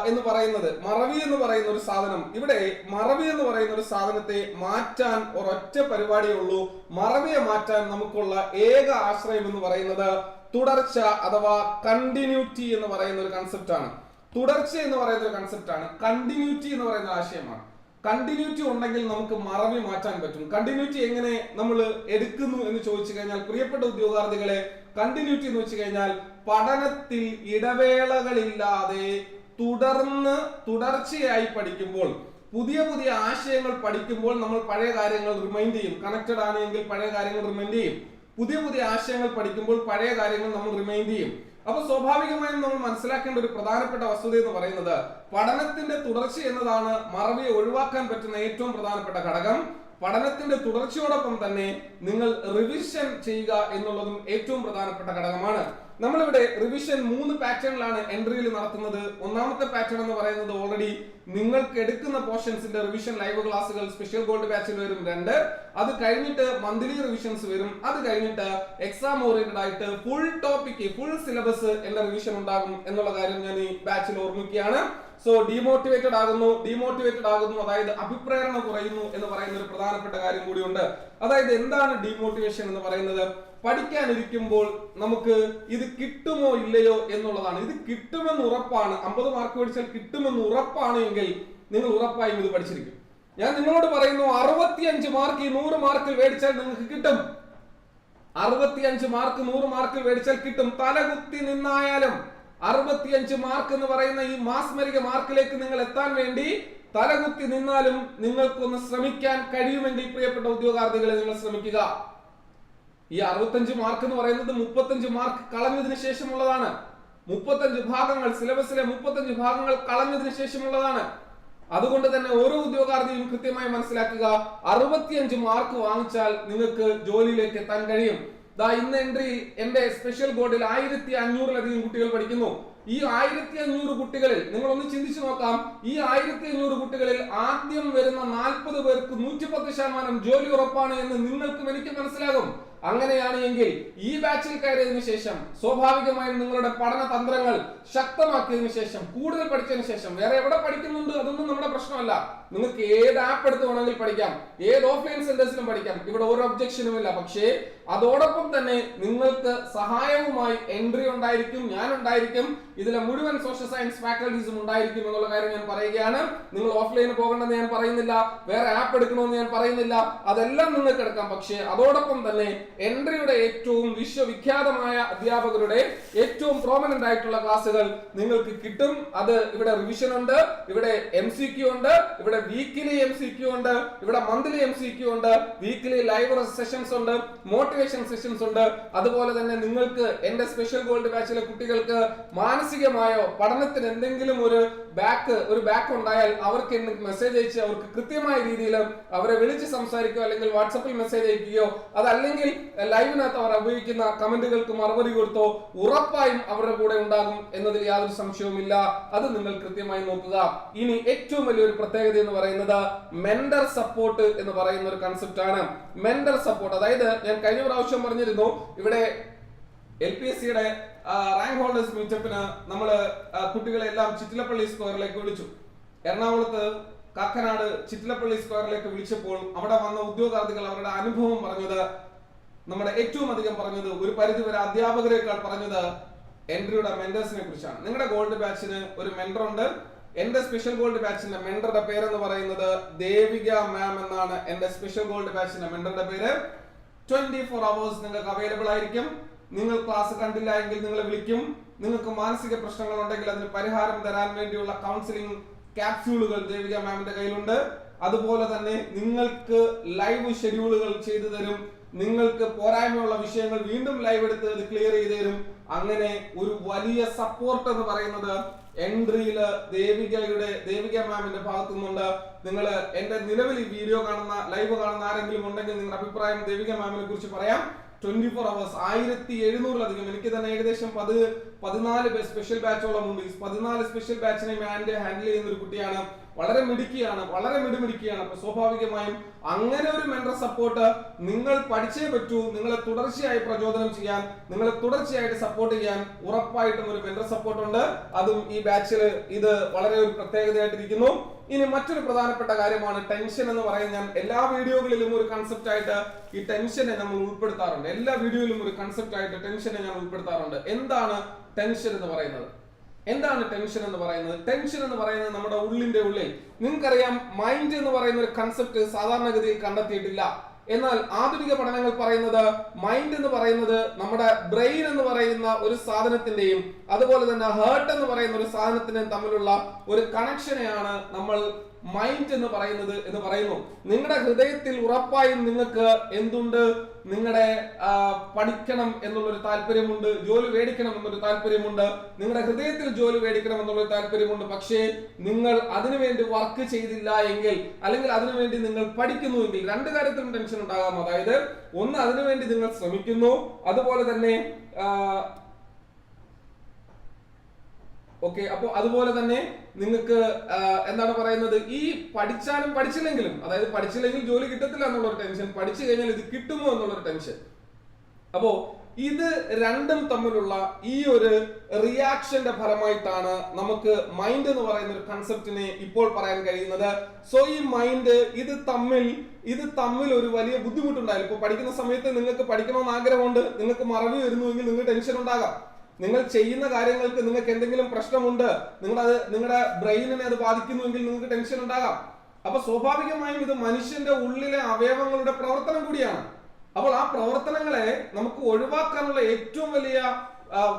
എന്ന് പറയുന്നത് മറവി എന്ന് പറയുന്ന ഒരു സാധനം. ഇവിടെ മറവി എന്ന് പറയുന്ന ഒരു സാധനത്തെ മാറ്റാൻ ഒരൊറ്റ പരിപാടിയേ ഉള്ളൂ. മറവിയെ മാറ്റാൻ നമുക്കുള്ള ഏക ആശ്രയം എന്ന് പറയുന്നത് തുടർച്ച അഥവാ കണ്ടിന്യൂറ്റി എന്ന് പറയുന്ന ഒരു കൺസെപ്റ്റ് ആണ്. തുടർച്ച എന്ന് പറയുന്ന ഒരു കൺസെപ്റ്റ് ആണ്. കണ്ടിന്യൂറ്റി എന്ന് പറയുന്ന ആശയമാണ്. കണ്ടിന്യൂറ്റി ഉണ്ടെങ്കിൽ നമുക്ക് മറവി മാറ്റാൻ പറ്റും. കണ്ടിന്യൂറ്റി എങ്ങനെ നമ്മൾ എടുക്കുന്നു എന്ന് ചോദിച്ചു കഴിഞ്ഞാൽ പ്രിയപ്പെട്ട ഉദ്യോഗാർത്ഥികളെ കണ്ടിന്യൂറ്റി എന്ന് വെച്ച് കഴിഞ്ഞാൽ പഠനത്തിൽ ഇടവേളകളില്ലാതെ തുടർന്ന് തുടർച്ചയായി പഠിക്കുമ്പോൾ പുതിയ പുതിയ ആശയങ്ങൾ പഠിക്കുമ്പോൾ നമ്മൾ പഴയ കാര്യങ്ങൾ റിമൈൻഡ് ചെയ്യും. കണക്റ്റഡ് ആണെങ്കിൽ പഴയ കാര്യങ്ങൾ റിമൈൻഡ് ചെയ്യും. പുതിയ പുതിയ ആശയങ്ങൾ പഠിക്കുമ്പോൾ പഴയ കാര്യങ്ങൾ നമ്മൾ റിമൈൻഡ് ചെയ്യും. അപ്പൊ സ്വാഭാവികമായും നമ്മൾ മനസ്സിലാക്കേണ്ട ഒരു പ്രധാനപ്പെട്ട വസ്തുത എന്ന് പറയുന്നത് പഠനത്തിന്റെ തുടർച്ച എന്നതാണ് മറവിയെ ഒഴിവാക്കാൻ പറ്റുന്ന ഏറ്റവും പ്രധാനപ്പെട്ട ഘടകം. പഠനത്തിന്റെ തുടർച്ചയോടൊപ്പം തന്നെ നിങ്ങൾ റിവിഷൻ ചെയ്യുക എന്നുള്ളതും ഏറ്റവും പ്രധാനപ്പെട്ട ഘടകമാണ്. നമ്മളിവിടെ റിവിഷൻ മൂന്ന് പാറ്റേണിലാണ് എൻട്രിയിൽ നടത്തുന്നത്. ഒന്നാമത്തെ പാറ്റേൺ എന്ന് പറയുന്നത് ഓൾറെഡി നിങ്ങൾക്ക് എടുക്കുന്ന പോർഷൻസിന്റെ റിവിഷൻ ലൈവ് ക്ലാസ്സുകൾ സ്പെഷ്യൽ ഗോൾഡ് ബാച്ചിൽ വരും രണ്ട്. അത് കഴിഞ്ഞിട്ട് മന്ത്ലി റിവിഷൻസ് വരും. അത് കഴിഞ്ഞിട്ട് എക്സാം ഓറിയന്റഡ് ആയിട്ട് ഫുൾ ടോപ്പിക് ഫുൾ സിലബസ് എന്റെ റിവിഷൻ ഉണ്ടാകും എന്നുള്ള കാര്യം ഞാൻ ഈ ബാച്ചിൽ ഓർമ്മിക്കുകയാണ്. സോ ഡിമോട്ടിവേറ്റഡ് ആകുന്നു. ഡിമോട്ടിവേറ്റഡ് ആകുന്നു. അതായത് അഭിപ്രേരണ കുറയുന്നു എന്ന് പറയുന്ന ഒരു പ്രധാനപ്പെട്ട കാര്യം കൂടിയുണ്ട്. അതായത് എന്താണ് ഡിമോട്ടിവേഷൻ എന്ന് പറയുന്നത്? പഠിക്കാനിരിക്കുമ്പോൾ നമുക്ക് ഇത് കിട്ടുമോ ഇല്ലയോ എന്നുള്ളതാണ്. ഇത് കിട്ടുമെന്ന് ഉറപ്പാണ്. അമ്പത് മാർക്ക് മേടിച്ചാൽ കിട്ടുമെന്ന് ഉറപ്പാണ് എങ്കിൽ നിങ്ങൾ ഉറപ്പായും ഇത് പഠിച്ചിരിക്കും. ഞാൻ നിങ്ങളോട് പറയുന്നു അറുപത്തിയഞ്ച് മാർക്ക് ഈ നൂറ് മാർക്കിൽ മേടിച്ചാൽ നിങ്ങൾക്ക് കിട്ടും. അറുപത്തിയഞ്ച് മാർക്ക് നൂറ് മാർക്ക് മേടിച്ചാൽ കിട്ടും. തലകുത്തി നിന്നായാലും അറുപത്തിയഞ്ച് മാർക്ക് എന്ന് പറയുന്ന ഈ മാസ്മരിക മാർക്കിലേക്ക് നിങ്ങൾ എത്താൻ വേണ്ടി തലകുത്തി നിന്നാലും നിങ്ങൾക്കൊന്ന് ശ്രമിക്കാൻ കഴിയുമെങ്കിൽ പ്രിയപ്പെട്ട ഉദ്യോഗാർത്ഥികളെ നിങ്ങൾ ശ്രമിക്കുക. ഈ അറുപത്തഞ്ച് മാർക്ക് എന്ന് പറയുന്നത് മുപ്പത്തഞ്ച് മാർക്ക് കളഞ്ഞതിന് ശേഷമുള്ളതാണ്. മുപ്പത്തഞ്ച് ഭാഗങ്ങൾ സിലബസിലെ മുപ്പത്തഞ്ച് ഭാഗങ്ങൾ കളഞ്ഞതിന് ശേഷമുള്ളതാണ്. അതുകൊണ്ട് തന്നെ ഓരോ ഉദ്യോഗാർത്ഥിയും കൃത്യമായി മനസ്സിലാക്കുക അറുപത്തിയഞ്ച് മാർക്ക് വാങ്ങിച്ചാൽ നിങ്ങൾക്ക് ജോലിയിലേക്ക് എത്താൻ കഴിയും. ദാ ഇന്ന് എൻട്രിയിൽ എന്റെ സ്പെഷ്യൽ ബോർഡിൽ ആയിരത്തി അഞ്ഞൂറിലധികം കുട്ടികൾ പഠിക്കുന്നു. ഈ ആയിരത്തി അഞ്ഞൂറ് കുട്ടികളിൽ നിങ്ങൾ ഒന്ന് ചിന്തിച്ചു നോക്കാം. ഈ ആയിരത്തി അഞ്ഞൂറ് കുട്ടികളിൽ ആദ്യം വരുന്ന നാൽപ്പത് പേർക്ക് നൂറ്റിപ്പത്ത് ശതമാനം ജോലി ഉറപ്പാണ് എന്ന് നിങ്ങൾക്കും എനിക്ക് മനസ്സിലാകും. അങ്ങനെയാണ് എങ്കിൽ ഈ ബാച്ചിൽ കയറിയതിനു ശേഷം സ്വാഭാവികമായും നിങ്ങളുടെ പഠന തന്ത്രങ്ങൾ ശക്തമാക്കിയതിനു ശേഷം കൂടുതൽ പഠിച്ചതിനു ശേഷം വേറെ എവിടെ പഠിക്കുന്നുണ്ട് അതൊന്നും നമ്മുടെ പ്രശ്നമല്ല. നിങ്ങൾക്ക് ഏത് ആപ്പ് എടുത്ത് വേണമെങ്കിൽ പഠിക്കാം ഏത് ഓഫ്ലൈൻ സെന്റേഴ്സിലും പഠിക്കാം ഇവിടെ ഒരു ഒബ്ജക്ഷനും ഇല്ല. പക്ഷേ അതോടൊപ്പം തന്നെ നിങ്ങൾക്ക് സഹായവുമായി എൻട്രി ഉണ്ടായിരിക്കും ഞാൻ ഉണ്ടായിരിക്കും ഇതിലെ മുഴുവൻ സോഷ്യൽ സയൻസ് ഫാക്കൽറ്റീസും ഉണ്ടായിരിക്കും എന്നുള്ള കാര്യം ഞാൻ പറയുകയാണ്. നിങ്ങൾ ഓഫ്ലൈന് പോകണമെന്ന് ഞാൻ പറയുന്നില്ല വേറെ ആപ്പ് എടുക്കണമെന്ന് ഞാൻ പറയുന്നില്ല അതെല്ലാം നിങ്ങൾക്ക് എടുക്കാം. പക്ഷേ അതോടൊപ്പം തന്നെ എൻട്രിയുടെ ഏറ്റവും വിശ്വവിഖ്യാതമായ അധ്യാപകരുടെ ഏറ്റവും പ്രോമനന്റ് ആയിട്ടുള്ള ക്ലാസ്സുകൾ നിങ്ങൾക്ക് കിട്ടും. അത് ഇവിടെ റിവിഷൻ ഉണ്ട് ഇവിടെ എം സി ക്യു ഉണ്ട് ഇവിടെ വീക്കിലി എം സി ക്യു ഉണ്ട് ഇവിടെ മന്ത്ലി എം സി ക്യു ഉണ്ട് വീക്കിലി ലൈവ് സെഷൻസ് ഉണ്ട് മോട്ടിവേഷൻ സെഷൻസ് ഉണ്ട്. അതുപോലെ തന്നെ നിങ്ങൾക്ക് എന്റെ സ്പെഷ്യൽ ഗോൾഡ് ബാച്ചിലെ കുട്ടികൾക്ക് മാനസികമായോ പഠനത്തിന് എന്തെങ്കിലും ഒരു ബാക്ക് ഒരു ബാക്ക് ഉണ്ടായാൽ അവർക്ക് മെസ്സേജ് അയച്ച് അവർക്ക് കൃത്യമായ രീതിയിൽ അവരെ വിളിച്ച് സംസാരിക്കുകയോ അല്ലെങ്കിൽ വാട്സപ്പിൽ മെസ്സേജ് അയക്കുകയോ അതല്ലെങ്കിൽ ലൈവിനകത്ത് അവർ ഉപയോഗിക്കുന്ന കമന്റുകൾക്ക് മറുപടി കൊടുത്തോ ഉറപ്പായും അവരുടെ കൂടെ ഉണ്ടാകും എന്നതിൽ യാതൊരു സംശയവുമില്ല. അത് നിങ്ങൾ കൃത്യമായി നോക്കുക. ഇനി ഏറ്റവും വലിയൊരു പ്രത്യേകത എന്ന് പറയുന്നത് മെന്റർ സപ്പോർട്ട് എന്ന് പറയുന്ന ഒരു കൺസെപ്റ്റ് ആണ്. മെന്റർ സപ്പോർട്ട് അതായത് ഞാൻ കഴിഞ്ഞ പ്രാവശ്യം പറഞ്ഞിരുന്നു ഇവിടെ എൽ പി എസ് സിയുടെ റാങ്ക് ഹോൾഡേഴ്സ് മീറ്റപ്പിന് നമ്മൾ കുട്ടികളെ എല്ലാം ചിറ്റിലപ്പള്ളി സ്ക്വയറിലേക്ക് വിളിച്ചു. എറണാകുളത്ത് കാക്കനാട് ചിറ്റിലപ്പള്ളി സ്ക്വയറിലേക്ക് വിളിച്ചപ്പോൾ അവിടെ വന്ന ഉദ്യോഗാർത്ഥികൾ അവരുടെ അനുഭവം പറഞ്ഞത് നമ്മുടെ ഏറ്റവും അധികം പറഞ്ഞത് ഒരു പരിധിവരെ അധ്യാപകരെക്കാൾ പറഞ്ഞത് എൻട്രിയുടെ മെന്റേഴ്സിനെ കുറിച്ചാണ്. നിങ്ങളുടെ ഗോൾഡ് ബാച്ചിന് ഒരു മെന്റർ ഉണ്ട്. എന്റെ സ്പെഷ്യൽ ഗോൾഡ് ബാച്ചിന്റെ മെന്ററുടെ പേരെന്ന് പറയുന്നത് ദേവിക മാം എന്നാണ്. എന്റെ സ്പെഷ്യൽ ഗോൾഡ് ബാച്ചിന്റെ മെന്ററുടെ പേര് ട്വന്റി ഫോർ അവേഴ്സ് നിങ്ങൾക്ക് അവൈലബിൾ ആയിരിക്കും. നിങ്ങൾ ക്ലാസ് കണ്ടില്ല എങ്കിൽ നിങ്ങൾ വിളിക്കും. നിങ്ങൾക്ക് മാനസിക പ്രശ്നങ്ങൾ ഉണ്ടെങ്കിൽ അതിന് പരിഹാരം തരാൻ വേണ്ടിയുള്ള കൗൺസിലിംഗ് ക്യാപ്സ്യൂളുകൾ ദേവിക മാമിന്റെ കയ്യിലുണ്ട്. അതുപോലെ തന്നെ നിങ്ങൾക്ക് ലൈവ് ഷെഡ്യൂളുകൾ ചെയ്തു തരും. നിങ്ങൾക്ക് പോരായ്മയുള്ള വിഷയങ്ങൾ വീണ്ടും ലൈവ് എടുത്ത് അത് ക്ലിയർ ചെയ്ത് തരും. അങ്ങനെ ഒരു വലിയ സപ്പോർട്ട് എന്ന് പറയുന്നത് എൻട്രിയിൽ ദേവികയുടെ ദേവിക മാമിന്റെ ഭാഗത്തു നിന്നുണ്ട് നിങ്ങൾ എന്റെ നിലവിൽ ഈ വീഡിയോ കാണുന്ന ലൈവ് കാണുന്ന ആരെങ്കിലും ഉണ്ടെങ്കിൽ നിങ്ങളുടെ അഭിപ്രായം ദേവിക മാമിനെ കുറിച്ച് പറയാം. ട്വന്റി ഫോർ അവേഴ്സ് ആയിരത്തി എഴുന്നൂറിലധികം എനിക്ക് തന്നെ ഏകദേശം പത് പതിനാല് സ്പെഷ്യൽ ബാച്ചോളം ഉണ്ട്. പതിനാല് സ്പെഷ്യൽ ബാച്ചിനെ ഞാൻ ഹാൻഡിൽ ചെയ്യുന്ന ഒരു കുട്ടിയാണ് വളരെ മിടുക്കിയാണ് വളരെ മിടുമിടുക്കിയാണ്. അപ്പൊ സ്വാഭാവികമായും അങ്ങനെ ഒരു മെന്റർ സപ്പോർട്ട് നിങ്ങൾ പഠിച്ചേ പറ്റൂ നിങ്ങളെ തുടർച്ചയായി പ്രചോദനം ചെയ്യാൻ നിങ്ങളെ തുടർച്ചയായിട്ട് സപ്പോർട്ട് ചെയ്യാൻ ഉറപ്പായിട്ടും ഒരു മെന്റർ സപ്പോർട്ട് ഉണ്ട്. അതും ഈ ബാച്ചിൽ ഇത് വളരെ ഒരു പ്രത്യേകതയായിട്ടിരിക്കുന്നു. ഇനി മറ്റൊരു പ്രധാനപ്പെട്ട കാര്യമാണ് ടെൻഷൻ എന്ന് പറയുന്നത്. ഞാൻ എല്ലാ വീഡിയോകളിലും ഒരു കൺസെപ്റ്റ് ആയിട്ട് ഈ ടെൻഷനെ നമ്മൾ ഉൾപ്പെടുത്താറുണ്ട്. എല്ലാ വീഡിയോയിലും ഒരു കൺസെപ്റ്റ് ആയിട്ട് ടെൻഷനെ ഞാൻ ഉൾപ്പെടുത്താറുണ്ട്. എന്താണ് ടെൻഷൻ എന്ന് പറയുന്നത്? എന്താണ് ടെൻഷൻ എന്ന് പറയുന്നത്? ടെൻഷൻ എന്ന് പറയുന്നത് നമ്മുടെ ഉള്ളിന്റെ ഉള്ളിൽ. നിങ്ങൾക്കറിയാം മൈൻഡ് എന്ന് പറയുന്ന ഒരു കൺസെപ്റ്റ് സാധാരണഗതിയിൽ കണ്ടെത്തിയിട്ടില്ല. എന്നാൽ ആധുനിക പഠനങ്ങൾ പറയുന്നത് മൈൻഡ് എന്ന് പറയുന്നത് നമ്മുടെ ബ്രെയിൻ എന്ന് പറയുന്ന ഒരു സാധനത്തിന്റെയും അതുപോലെ തന്നെ ഹേർട്ട് എന്ന് പറയുന്ന ഒരു സാധനത്തിന്റെയും തമ്മിലുള്ള ഒരു കണക്ഷനെയാണ് നമ്മൾ മൈൻഡ് എന്ന് പറയുന്നത് എന്ന് പറയുന്നു. നിങ്ങളുടെ ഹൃദയത്തിൽ ഉറപ്പായും നിങ്ങൾക്ക് എന്തുണ്ട്? നിങ്ങളുടെ പഠിക്കണം എന്നുള്ളൊരു താല്പര്യമുണ്ട് ജോലി മേടിക്കണം എന്നൊരു താല്പര്യമുണ്ട് നിങ്ങളുടെ ഹൃദയത്തിൽ ജോലി മേടിക്കണം എന്നുള്ളൊരു താല്പര്യമുണ്ട് പക്ഷേ നിങ്ങൾ അതിനുവേണ്ടി വർക്ക് ചെയ്തില്ല എങ്കിൽ അല്ലെങ്കിൽ അതിനുവേണ്ടി നിങ്ങൾ പഠിക്കുന്നുവെങ്കിൽ രണ്ട് കാര്യത്തിലും ടെൻഷൻ ഉണ്ടാകാം. അതായത് ഒന്ന് അതിനുവേണ്ടി നിങ്ങൾ ശ്രമിക്കുന്നു അതുപോലെ തന്നെ ഓക്കെ അപ്പൊ അതുപോലെ തന്നെ നിങ്ങൾക്ക് എന്താണ് പറയുന്നത്? ഈ പഠിച്ചാലും പഠിച്ചില്ലെങ്കിലും അതായത് പഠിച്ചില്ലെങ്കിൽ ജോലി കിട്ടത്തില്ല എന്നുള്ളൊരു ടെൻഷൻ പഠിച്ചു കഴിഞ്ഞാൽ ഇത് കിട്ടുമോ എന്നുള്ളൊരു ടെൻഷൻ അപ്പോ ഇത് രണ്ടും തമ്മിലുള്ള ഈ ഒരു റിയാക്ഷന്റെ ഫലമായിട്ടാണ് നമുക്ക് മൈൻഡ് എന്ന് പറയുന്ന ഒരു കൺസെപ്റ്റിനെ ഇപ്പോൾ പറയാൻ കഴിയുന്നത്. സോ ഈ മൈൻഡ് ഇത് തമ്മിൽ ഇത് തമ്മിൽ ഒരു വലിയ ബുദ്ധിമുട്ടുണ്ടായാലും ഇപ്പൊ പഠിക്കുന്ന സമയത്ത് നിങ്ങൾക്ക് പഠിക്കണമെന്ന് ആഗ്രഹമുണ്ട് നിങ്ങൾക്ക് മറവി വരുന്നുവെങ്കിൽ നിങ്ങൾക്ക് ടെൻഷൻ ഉണ്ടാകാം. നിങ്ങൾ ചെയ്യുന്ന കാര്യങ്ങൾക്ക് നിങ്ങൾക്ക് എന്തെങ്കിലും പ്രശ്നമുണ്ട് നിങ്ങളത് നിങ്ങളുടെ ബ്രെയിനിനെ അത് ബാധിക്കുന്നുവെങ്കിൽ നിങ്ങൾക്ക് ടെൻഷൻ ഉണ്ടാകാം. അപ്പൊ സ്വാഭാവികമായും ഇത് മനുഷ്യന്റെ ഉള്ളിലെ അവയവങ്ങളുടെ പ്രവർത്തനം കൂടിയാണ്. അപ്പോൾ ആ പ്രവർത്തനങ്ങളെ നമുക്ക് ഒഴിവാക്കാനുള്ള ഏറ്റവും വലിയ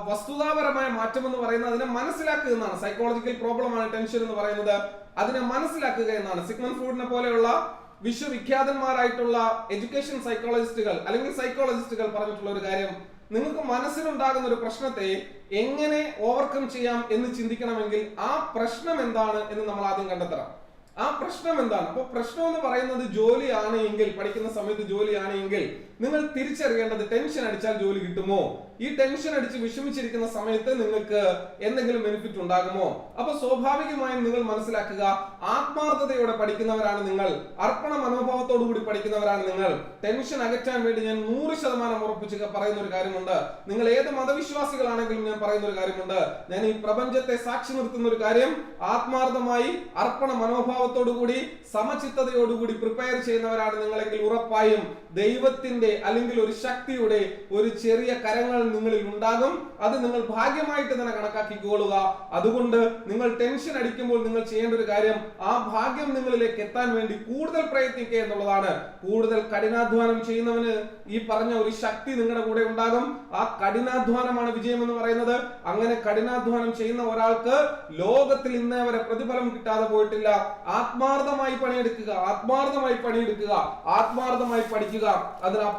വസ്തുതാപരമായ മാറ്റം എന്ന് പറയുന്നത് അതിനെ മനസ്സിലാക്കുക എന്നാണ്. സൈക്കോളജിക്കൽ പ്രോബ്ലമാണ് ടെൻഷൻ എന്ന് പറയുന്നത്. അതിനെ മനസ്സിലാക്കുക എന്നാണ്. സിഗ്മൻ ഫ്രൂഡിനെ പോലെയുള്ള വിശ്വവിഖ്യാതന്മാരായിട്ടുള്ള എഡ്യൂക്കേഷൻ സൈക്കോളജിസ്റ്റുകൾ അല്ലെങ്കിൽ സൈക്കോളജിസ്റ്റുകൾ പറഞ്ഞിട്ടുള്ള ഒരു കാര്യം നിങ്ങൾക്ക് മനസ്സിലുണ്ടാകുന്ന ഒരു പ്രശ്നത്തെ എങ്ങനെ ഓവർകം ചെയ്യാം എന്ന് ചിന്തിക്കണമെങ്കിൽ ആ പ്രശ്നം എന്താണ് എന്ന് നമ്മൾ ആദ്യം കണ്ടെത്തണം. ആ പ്രശ്നം എന്താണ്? അപ്പൊ പ്രശ്നം എന്ന് പറയുന്നത് ജോലിയാണ് എങ്കിൽ പഠിക്കുന്ന സമയത്ത് ജോലിയാണ് എങ്കിൽ നിങ്ങൾ തിരിച്ചറിയേണ്ടത് ടെൻഷൻ അടിച്ചാൽ ജോലി കിട്ടുമോ? ഈ ടെൻഷൻ അടിച്ച് വിഷമിച്ചിരിക്കുന്ന സമയത്ത് നിങ്ങൾക്ക് എന്തെങ്കിലും ബെനിഫിറ്റ് ഉണ്ടാകുമോ? അപ്പൊ സ്വാഭാവികമായും നിങ്ങൾ മനസ്സിലാക്കുക ആത്മാർത്ഥതയോടെ പഠിക്കുന്നവരാണ് നിങ്ങൾ അർപ്പണ മനോഭാവത്തോടു കൂടി പഠിക്കുന്നവരാണ് നിങ്ങൾ. ടെൻഷൻ അകറ്റാൻ വേണ്ടി ഞാൻ നൂറ് ശതമാനം ഉറപ്പിച്ച് പറയുന്ന ഒരു കാര്യമുണ്ട്. നിങ്ങൾ ഏത് മതവിശ്വാസികളാണെങ്കിലും ഞാൻ പറയുന്ന ഒരു കാര്യമുണ്ട്. ഞാൻ ഈ പ്രപഞ്ചത്തെ സാക്ഷി നിർത്തുന്ന ഒരു കാര്യം ആത്മാർത്ഥമായി അർപ്പണ മനോഭാവത്തോടു കൂടി സമചിത്തതയോടുകൂടി പ്രിപ്പയർ ചെയ്യുന്നവരാണ് നിങ്ങളെങ്കിൽ ഉറപ്പായും ദൈവത്തിന്റെ അല്ലെങ്കിൽ ഒരു ശക്തിയുടെ ഒരു ചെറിയ കരങ്ങൾ നിങ്ങളിൽ ഉണ്ടാകും. അത് നിങ്ങൾ ഭാഗ്യമായിട്ട് തന്നെ കണക്കാക്കിക്കൊള്ളുക. അതുകൊണ്ട് നിങ്ങൾ ടെൻഷൻ അടിക്കുമ്പോൾ നിങ്ങൾ ചെയ്യേണ്ട ഒരു കാര്യം ആ ഭാഗ്യം നിങ്ങളിലേക്ക് എത്താൻ വേണ്ടി കൂടുതൽ പ്രയത്നിക്കുക എന്നുള്ളതാണ്. കൂടുതൽ കഠിനാധ്വാനം ചെയ്യുന്നവന് ഈ പറഞ്ഞ ഒരു ശക്തി നിങ്ങളുടെ കൂടെ ഉണ്ടാകും. ആ കഠിനാധ്വാനമാണ് വിജയം എന്ന് പറയുന്നത്. അങ്ങനെ കഠിനാധ്വാനം ചെയ്യുന്ന ഒരാൾക്ക് ലോകത്തിൽ ഇന്നേ വരെ പ്രതിഫലം കിട്ടാതെ പോയിട്ടില്ല. ആത്മാർത്ഥമായി പണിയെടുക്കുക ആത്മാർത്ഥമായി പണിയെടുക്കുക ആത്മാർത്ഥമായി പഠിക്കുക.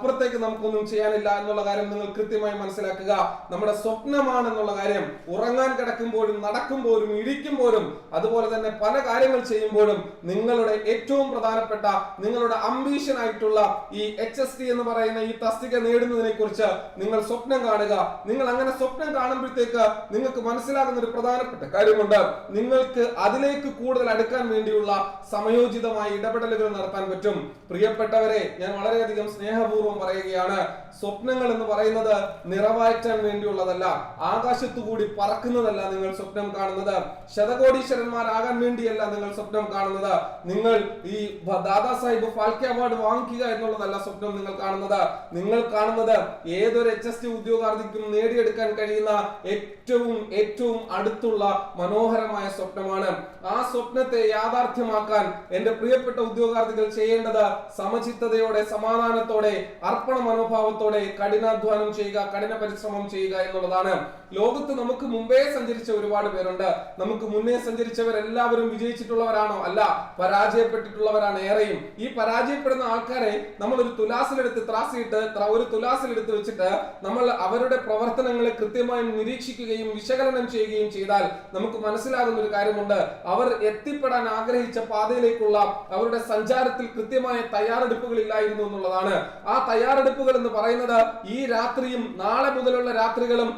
അതിനപ്പുറത്തേക്ക് നമുക്കൊന്നും ചെയ്യാനില്ല എന്നുള്ള കാര്യം നിങ്ങൾ കൃത്യമായി മനസ്സിലാക്കുക. നമ്മുടെ സ്വപ്നമാണ് എന്നുള്ള കാര്യം ഉറങ്ങാൻ കിടക്കുമ്പോഴും നടക്കുമ്പോഴും ഇരിക്കുമ്പോഴും അതുപോലെ തന്നെ പല കാര്യങ്ങൾ ചെയ്യുമ്പോഴും നിങ്ങളുടെ ഏറ്റവും പ്രധാനപ്പെട്ട നിങ്ങളുടെ അംബീഷൻ ആയിട്ടുള്ള ഈ എച്ച് എസ് ടി എന്ന് പറയുന്ന ഈ തസ്തിക നേടുന്നതിനെ കുറിച്ച് നിങ്ങൾ സ്വപ്നം കാണുക. നിങ്ങൾ അങ്ങനെ സ്വപ്നം കാണുമ്പോഴത്തേക്ക് നിങ്ങൾക്ക് മനസ്സിലാകുന്ന ഒരു പ്രധാനപ്പെട്ട കാര്യമുണ്ട്. നിങ്ങൾക്ക് അതിലേക്ക് കൂടുതൽ അടുക്കാൻ വേണ്ടിയുള്ള സമയോചിതമായ ഇടപെടലുകൾ നടത്താൻ പറ്റും. പ്രിയപ്പെട്ടവരെ ഞാൻ വളരെയധികം സ്നേഹപൂർവം പറയുകയാണ്. സ്വപ്നങ്ങൾ എന്ന് പറയുന്നത് നിറവായറ്റാൻ വേണ്ടിയുള്ളതല്ല ആകാശത്തു കൂടി പറക്കുന്നതല്ല നിങ്ങൾ സ്വപ്നം കാണുന്നത്. ശതകോടീശ്വരന്മാരാകാൻ വേണ്ടിയല്ല നിങ്ങൾ സ്വപ്നം കാണുന്നത്. നിങ്ങൾ ഈ ദാദാ സാഹിബ് ഫാൽക്കെ അവാർഡ് വാങ്ങിക്കുക എന്നുള്ളതല്ല സ്വപ്നം നിങ്ങൾ കാണുന്നത്. നിങ്ങൾ കാണുന്നത് ഏതൊരു എച്ച് എസ് ടി ഉദ്യോഗാർത്ഥിക്കും നേടിയെടുക്കാൻ കഴിയുന്ന ഏറ്റവും ഏറ്റവും അടുത്തുള്ള മനോഹരമായ സ്വപ്നമാണ്. ആ സ്വപ്നത്തെ യാഥാർത്ഥ്യമാക്കാൻ എന്റെ പ്രിയപ്പെട്ട ഉദ്യോഗാർത്ഥികൾ ചെയ്യേണ്ടത് സമചിത്തതയോടെ സമാധാനത്തോടെ അർപ്പണ മനോഭാവത്തോടെ കഠിനാധ്വാനം ചെയ്യുക കഠിന പരിശ്രമം ചെയ്യുക എന്നുള്ളതാണ് ലോകത്ത് നമുക്ക് മുമ്പേ സഞ്ചരിച്ച ഒരുപാട് പേരുണ്ട്. നമുക്ക് മുന്നേ സഞ്ചരിച്ചവരെല്ലാവരും വിജയിച്ചിട്ടുള്ളവരാണോ? അല്ല പരാജയപ്പെട്ടിട്ടുള്ളവരാണ് ഏറെയും. ഈ പരാജയപ്പെടുന്ന ആൾക്കാരെ നമ്മൾ ഒരു തുലാസിലെടുത്ത് ത്രാസിയിട്ട് ഒരു തുലാസിലെടുത്ത് വെച്ചിട്ട് നമ്മൾ അവരുടെ പ്രവർത്തനങ്ങളെ കൃത്യമായി നിരീക്ഷിക്കുകയും വിശകലനം ചെയ്യുകയും ചെയ്താൽ നമുക്ക് മനസ്സിലാകുന്ന ഒരു കാര്യമുണ്ട്. അവർ എത്തിപ്പെടാൻ ആഗ്രഹിച്ച പാതയിലേക്കുള്ള അവരുടെ സഞ്ചാരത്തിൽ കൃത്യമായ തയ്യാറെടുപ്പുകൾ ഇല്ലായിരുന്നു എന്നുള്ളതാണ്. ആ തയ്യാറെടുപ്പുകൾ എന്ന് പറയുന്നത് ഈ രാത്രിയും നാളെ മുതലുള്ള രാത്രികളും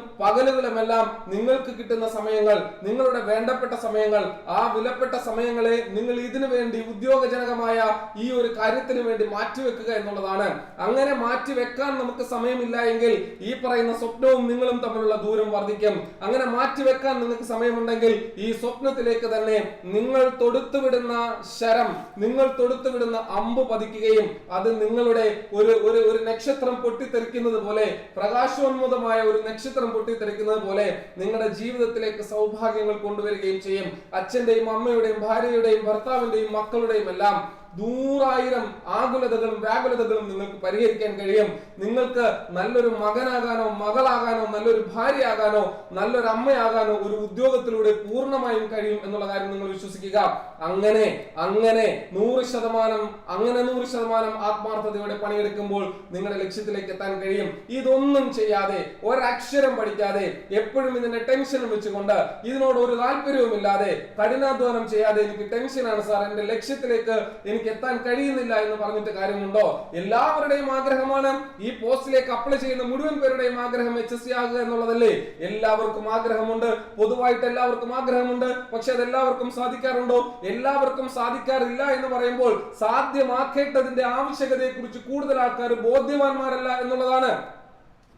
പകലുകളുമെല്ലാം നിങ്ങൾക്ക് കിട്ടുന്ന സമയങ്ങൾ നിങ്ങളുടെ വേണ്ടപ്പെട്ട സമയങ്ങൾ ആ വിലപ്പെട്ട സമയങ്ങളെ നിങ്ങൾ ഇതിനു വേണ്ടി ഉദ്യോഗജനകമായ ഈ ഒരു കാര്യത്തിന് വേണ്ടി മാറ്റിവെക്കുക എന്നുള്ളതാണ്. അങ്ങനെ മാറ്റിവെക്കാൻ നമുക്ക് സമയമില്ല എങ്കിൽ ഈ പറയുന്ന സ്വപ്നവും നിങ്ങളും തമ്മിലുള്ള ദൂരം വർദ്ധിക്കും. അങ്ങനെ മാറ്റിവെക്കാൻ നിങ്ങൾക്ക് സമയമുണ്ടെങ്കിൽ ഈ സ്വപ്നത്തിലേക്ക് തന്നെ നിങ്ങൾ തൊടുത്തുവിടുന്ന ശരം നിങ്ങൾ തൊടുത്തുവിടുന്ന അമ്പ് പതിക്കുകയും അത് നിങ്ങളുടെ ഒരു ഒരു നക്ഷത്രം പൊട്ടിത്തെറിക്കുന്നത് പോലെ പ്രകാശോന്മുഖമായ ഒരു നക്ഷത്രം പൊട്ടിത്തെറിക്കുന്നത് പോലെ നിങ്ങളുടെ ജീവിതത്തിലേക്ക് സൗഭാഗ്യങ്ങൾ കൊണ്ടുവരികയും ചെയ്യും. അച്ഛന്റെയും അമ്മയുടെയും ഭാര്യയുടെയും ഭർത്താവിന്റെയും മക്കളുടെയും എല്ലാം നൂറായിരം ആകുലതകളും വ്യാകുലതകളും നിങ്ങൾക്ക് പരിഹരിക്കാൻ കഴിയും. നിങ്ങൾക്ക് നല്ലൊരു മകനാകാനോ മകളാകാനോ നല്ലൊരു ഭാര്യയാകാനോ നല്ലൊരു അമ്മയാകാനോ ഒരു ഉദ്യോഗത്തിലൂടെ പൂർണമായും കഴിയും എന്നുള്ള കാര്യം നിങ്ങൾ വിശ്വസിക്കുക. അങ്ങനെ അങ്ങനെ നൂറ് ശതമാനം അങ്ങനെ നൂറ് ശതമാനം ആത്മാർത്ഥതയോടെ പണിയെടുക്കുമ്പോൾ നിങ്ങളുടെ ലക്ഷ്യത്തിലേക്ക് എത്താൻ കഴിയും. ഇതൊന്നും ചെയ്യാതെ ഒരക്ഷരം പഠിക്കാതെ എപ്പോഴും ഇതിന്റെ ടെൻഷൻ വെച്ചുകൊണ്ട് ഇതിനോട് ഒരു താല്പര്യവും ഇല്ലാതെ കഠിനാധ്വാനം ചെയ്യാതെ എനിക്ക് ടെൻഷനാണ് സാർ. എന്റെ ലക്ഷ്യത്തിലേക്ക് എനിക്ക് എത്താൻ കഴിയുന്നില്ല എന്ന് പറഞ്ഞിട്ട് കാര്യമുണ്ടോ? എല്ലാവരുടെയും ആഗ്രഹമാണ് ഈ പോസ്റ്റിലേക്ക് അപ്ലൈ ചെയ്യുന്ന മുഴുവൻ പേരുടെയും ആഗ്രഹം എച്ച് എസ് സി ആകുക എന്നുള്ളതല്ലേ? എല്ലാവർക്കും ആഗ്രഹമുണ്ട്. പൊതുവായിട്ട് എല്ലാവർക്കും ആഗ്രഹമുണ്ട്. പക്ഷെ അത് എല്ലാവർക്കും സാധിക്കാറുണ്ടോ? എല്ലാവർക്കും സാധിക്കാറില്ല എന്ന് പറയുമ്പോൾ സാധ്യമാക്കേണ്ടതിന്റെ ആവശ്യകതയെ കുറിച്ച് കൂടുതൽ ആൾക്കാർ ബോധ്യവാന്മാരല്ല എന്നുള്ളതാണ്.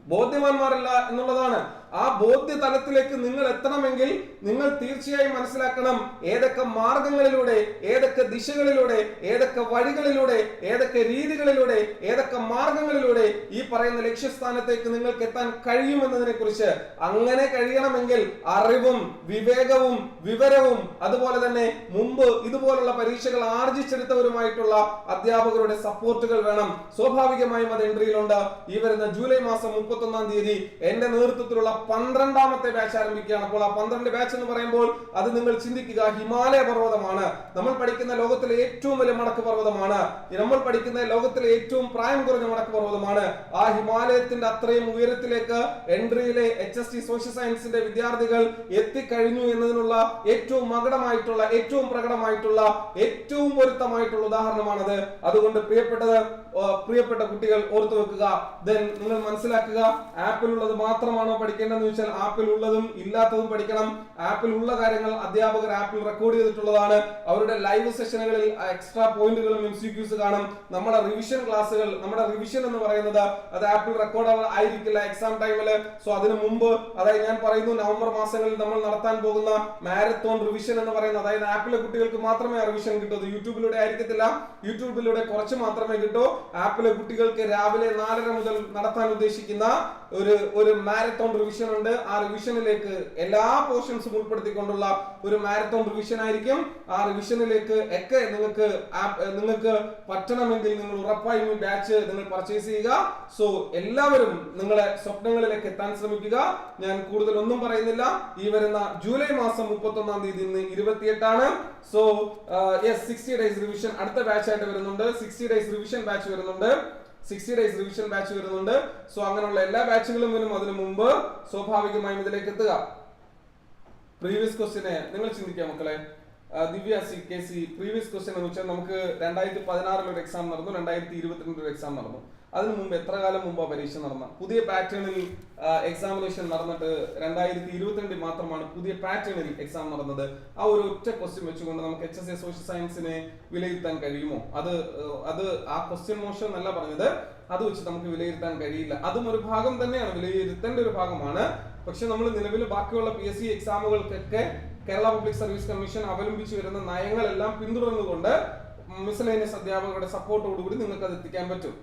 ബോധ്യവാന്മാരല്ല എന്നുള്ളതാണ്. ആ ബോധ്യ തലത്തിലേക്ക് നിങ്ങൾ എത്തണമെങ്കിൽ നിങ്ങൾ തീർച്ചയായും മനസ്സിലാക്കണം ഏതൊക്കെ മാർഗങ്ങളിലൂടെ ഏതൊക്കെ ദിശകളിലൂടെ ഏതൊക്കെ വഴികളിലൂടെ ഏതൊക്കെ രീതികളിലൂടെ ഏതൊക്കെ മാർഗങ്ങളിലൂടെ ഈ പറയുന്ന ലക്ഷ്യസ്ഥാനത്തേക്ക് നിങ്ങൾക്ക് എത്താൻ കഴിയുമെന്നതിനെ കുറിച്ച് അങ്ങനെ കഴിയണമെങ്കിൽ അറിവും വിവേകവും വിവരവും അതുപോലെ തന്നെ മുമ്പ് ഇതുപോലുള്ള പരീക്ഷകൾ ആർജിച്ചെടുത്തവരുമായിട്ടുള്ള അധ്യാപകരുടെ സപ്പോർട്ടുകൾ വേണം. സ്വാഭാവികമായും അത് എൻട്രിയിലുണ്ട്. ഈ വരുന്ന ജൂലൈ മാസം മുപ്പത്തി ഒന്നാം തീയതി എന്റെ നേതൃത്വത്തിലുള്ള പന്ത്രണ്ടാമത്തെ ബാച്ച് ആരംഭിക്കുകയാണ്. അപ്പോൾ ആ പന്ത്രണ്ട് ബാച്ച് എന്ന് പറയുമ്പോൾ അത് നിങ്ങൾ ചിന്തിക്കുക ഹിമാലയ പർവതമാണ്. നമ്മൾ പഠിക്കുന്ന ലോകത്തിലെ ഏറ്റവും വലിയ മടക്ക് പർവതമാണ്. നമ്മൾ പഠിക്കുന്ന ലോകത്തിലെ ഏറ്റവും പ്രായം കുറഞ്ഞ മടക്ക് പർവതമാണ്. ആ ഹിമാലയത്തിന്റെ അത്രയും ഉയരത്തിലേക്ക് എൻട്രിയിലെ എച്ച് എസ് ടി സോഷ്യൽ സയൻസിന്റെ വിദ്യാർത്ഥികൾ എത്തിക്കഴിഞ്ഞു എന്നതിനുള്ള ഏറ്റവും മകടമായിട്ടുള്ള ഏറ്റവും പ്രകടമായിട്ടുള്ള ഏറ്റവും പൊരുത്തമായിട്ടുള്ള ഉദാഹരണമാണത്. അതുകൊണ്ട് പ്രിയപ്പെട്ടത് പ്രിയപ്പെട്ട കുട്ടികൾ ഓർത്തു വെക്കുക. ദെൻ നിങ്ങൾ മനസ്സിലാക്കുക ആപ്പിൽ ഉള്ളത് മാത്രമാണോ പഠിക്കേണ്ടതെന്ന് ചോദിച്ചാൽ ആപ്പിൽ ഉള്ളതും ഇല്ലാത്തതും പഠിക്കണം. ആപ്പിൽ ഉള്ള കാര്യങ്ങൾ അധ്യാപകർ ആപ്പിൽ റെക്കോർഡ് ചെയ്തിട്ടുള്ളതാണ്. അവരുടെ ലൈവ് സെഷനുകളിൽ എക്സ്ട്രാ പോയിന്റുകളും എം സി ക്യൂസ് കാണും. നമ്മുടെ റിവിഷൻ ക്ലാസ്സുകൾ നമ്മുടെ റിവിഷൻ എന്ന് പറയുന്നത് അത് ആപ്പിൽ റെക്കോർഡ് ആയിരിക്കില്ല എക്സാം ടൈമിൽ സോ അതിനു മുമ്പ് അതായത് ഞാൻ പറയുന്നു നവംബർ മാസങ്ങളിൽ നമ്മൾ നടത്താൻ പോകുന്ന മാരത്തോൺ റിവിഷൻ എന്ന് പറയുന്നത് അതായത് ആപ്പിലെ കുട്ടികൾക്ക് മാത്രമേ റിവിഷൻ കിട്ടൂ. യൂട്യൂബിലൂടെ ആയിരിക്കത്തില്ല. യൂട്യൂബിലൂടെ കുറച്ച് മാത്രമേ കിട്ടൂ. ആപ്പിലെ കുട്ടികൾക്ക് രാവിലെ നാലര മുതൽ നടത്താൻ ഉദ്ദേശിക്കുന്ന ഒരു ഒരു മാരത്തോൺ റിവിഷൻ ഉണ്ട്. ആ റിവിഷനിലേക്ക് എല്ലാ പോർഷൻസും ഉൾപ്പെടുത്തിക്കൊണ്ടുള്ള ഒരു മാരത്തോൺ റിവിഷൻ ആയിരിക്കും. ആ റിവിഷനിലേക്ക് ഒക്കെ നിങ്ങൾക്ക് നിങ്ങൾക്ക് പറ്റണമെങ്കിൽ നിങ്ങൾ ഉറപ്പായും ബാച്ച് നിങ്ങൾ പർച്ചേസ് ചെയ്യുക. സോ എല്ലാവരും നിങ്ങളെ സ്വപ്നങ്ങളിലേക്ക് എത്താൻ ശ്രമിക്കുക. ഞാൻ കൂടുതൽ ഒന്നും പറയുന്നില്ല. ഈ വരുന്ന ജൂലൈ മാസം മുപ്പത്തി ഒന്നാം തീയതി ഇന്ന് ഇരുപത്തിയെട്ടാണ്. So yes sixty days revision അടുത്ത ബാച്ച് ആയിട്ട് വരുന്നുണ്ട്. സിക്സ്റ്റി ഡേയ്സ് റിവിഷൻ ബാച്ച് വരുന്നുണ്ട്. സിക്സ്റ്റി ഡേയ്സ് റിവിഷൻ ബാച്ച് വരുന്നുണ്ട്. സോ അങ്ങനെയുള്ള എല്ലാ ബാച്ചുകളും വരും അതിനു മുമ്പ്. സ്വാഭാവികമായും ഇതിലേക്ക് എത്തുക. പ്രീവിയസ് ക്വസ്റ്റിനെ നിങ്ങൾ ചിന്തിക്കാം മക്കളെ. Divya C K C previous question എന്ന് വെച്ചാൽ നമുക്ക് രണ്ടായിരത്തി പതിനാറിൽ ഒരു എക്സാം നടന്നു രണ്ടായിരത്തി ഇരുപത്തിരണ്ടിൽ ഒരു എക്സാം നടന്നു. അതിനു മുമ്പ് എത്ര കാലം മുമ്പ് പരീക്ഷ നടന്ന? പുതിയ പാറ്റേണിൽ എക്സാമിനേഷൻ നടന്നിട്ട് രണ്ടായിരത്തി ഇരുപത്തിരണ്ടിൽ മാത്രമാണ് പുതിയ പാറ്റേണിൽ എക്സാം നടന്നത്. ആ ഒരു ഒറ്റ ക്വസ്റ്റ്യൻ വെച്ചുകൊണ്ട് നമുക്ക് എച്ച് എസ് എ സോഷ്യൽ സയൻസിനെ വിലയിരുത്താൻ കഴിയുമോ? അത് അത് ആ ക്വസ്റ്റ്യൻ മോശം എന്നല്ല പറഞ്ഞത്. അത് വെച്ച് നമുക്ക് വിലയിരുത്താൻ കഴിയില്ല. അതും ഒരു ഭാഗം തന്നെയാണ്. വിലയിരുത്തേണ്ട ഒരു ഭാഗമാണ്. പക്ഷെ നമ്മൾ നിലവിൽ ബാക്കിയുള്ള പി എസ് സി എക്സാമുകൾക്കൊക്കെ കേരള പബ്ലിക് സർവീസ് കമ്മീഷൻ അവലംബിച്ചു വരുന്ന നയങ്ങളെല്ലാം പിന്തുടർന്നുകൊണ്ട് മിസലേനിയസ് അധ്യാപകരുടെ സപ്പോർട്ടോടുകൂടി നിങ്ങൾക്ക് അത് എത്തിക്കാൻ പറ്റും.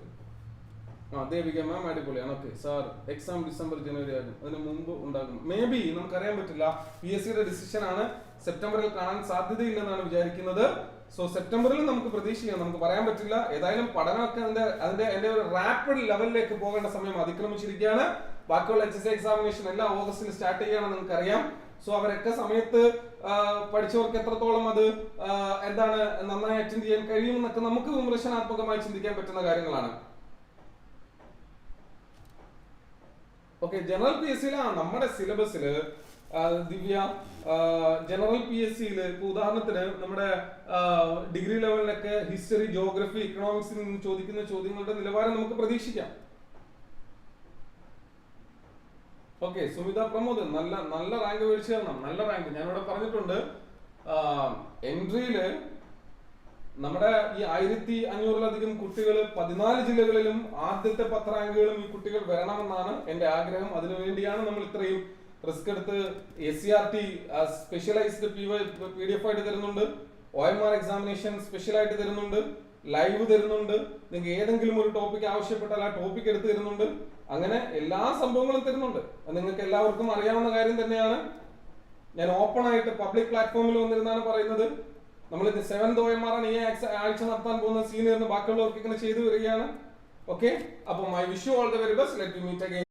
ആ ദേവിക മാം അടിപൊളിയാണ് ഓക്കെ സാർ എക്സാം ഡിസംബർ ജനുവരി ആകും അതിന് മുമ്പ് ഉണ്ടാകും മേ ബി നമുക്കറിയാൻ പറ്റില്ല. പി എസ് സിയുടെ ഡിസിഷൻ ആണ് സെപ്റ്റംബറിൽ കാണാൻ സാധ്യതയില്ലെന്നാണ് വിചാരിക്കുന്നത്. സോ സെപ്റ്റംബറിൽ നമുക്ക് പ്രതീക്ഷിക്കാം. നമുക്ക് പറയാൻ പറ്റില്ല. ഏതായാലും പഠനമൊക്കെ അതിന്റെ അതിന്റെ എന്റെ ഒരു റാപ്പിഡ് ലെവലിലേക്ക് പോകേണ്ട സമയം അതിക്രമിച്ചിരിക്കുകയാണ്. ബാക്കിയുള്ള എച്ച് എസ് എക്സാമിനേഷൻ എല്ലാം ഓഗസ്റ്റിൽ സ്റ്റാർട്ട് ചെയ്യുകയാണ് നിങ്ങൾക്ക് അറിയാം സോ അവരൊക്കെ സമയത്ത് പഠിച്ചവർക്ക് എത്രത്തോളം അത് എന്താണ് നന്നായി അറ്റൻഡ് ചെയ്യാൻ കഴിയുമെന്നൊക്കെ നമുക്ക് വിമർശനാത്മകമായി ചിന്തിക്കാൻ പറ്റുന്ന കാര്യങ്ങളാണ്. ഓക്കെ ജനറൽ പി എസ് സിയിലാ നമ്മുടെ സിലബസിൽ ദിവ്യ ജനറൽ പി എസ് സിയിൽ ഇപ്പൊ ഉദാഹരണത്തിന് നമ്മുടെ ഡിഗ്രി ലെവലിലൊക്കെ ഹിസ്റ്ററി ജോഗ്രഫി ഇക്കണോമിക്സിൽ നിന്ന് ചോദിക്കുന്ന ചോദ്യങ്ങളുടെ നിലവാരം നമുക്ക് പ്രതീക്ഷിക്കാം. ഓക്കെ സുമിത പ്രമോദ് നല്ല നല്ല റാങ്ക് മേടിച്ചു തരണം. നല്ല റാങ്ക് ഞാനിവിടെ പറഞ്ഞിട്ടുണ്ട് എൻട്രിയിൽ നമ്മുടെ ഈ ആയിരത്തി അഞ്ഞൂറിലധികം കുട്ടികൾ പതിനാല് ജില്ലകളിലും ആദ്യത്തെ പത്ത് റാങ്കുകളും ഈ കുട്ടികൾ വരണമെന്നാണ് എന്റെ ആഗ്രഹം. അതിനുവേണ്ടിയാണ് നമ്മൾ ഇത്രയും റിസ്ക് എടുത്ത് S C R T specialised P D F ആയിട്ട് തരുന്നുണ്ട്. O M R examination special ആയിട്ട് തരുന്നുണ്ട്. ലൈവ് തരുന്നുണ്ട്. നിങ്ങൾക്ക് ഏതെങ്കിലും ഒരു ടോപ്പിക് ആവശ്യപ്പെട്ടാൽ ആ ടോപ്പിക് എടുത്ത് തരുന്നുണ്ട്. അങ്ങനെ എല്ലാ സംഭവങ്ങളും തരുന്നുണ്ട്. നിങ്ങൾക്ക് എല്ലാവർക്കും അറിയാവുന്ന കാര്യം തന്നെയാണ്. ഞാൻ ഓപ്പൺ ആയിട്ട് പബ്ലിക് പ്ലാറ്റ്ഫോമിൽ വന്നിരുന്നാണ് പറയുന്നത്. നമ്മൾ എം ആർ ഈ ആഴ്ച നടത്താൻ പോകുന്ന സീനിയറിന് ഇങ്ങനെ ചെയ്തു വരികയാണ്. ഓക്കെ അപ്പം my wish all the very best let meet again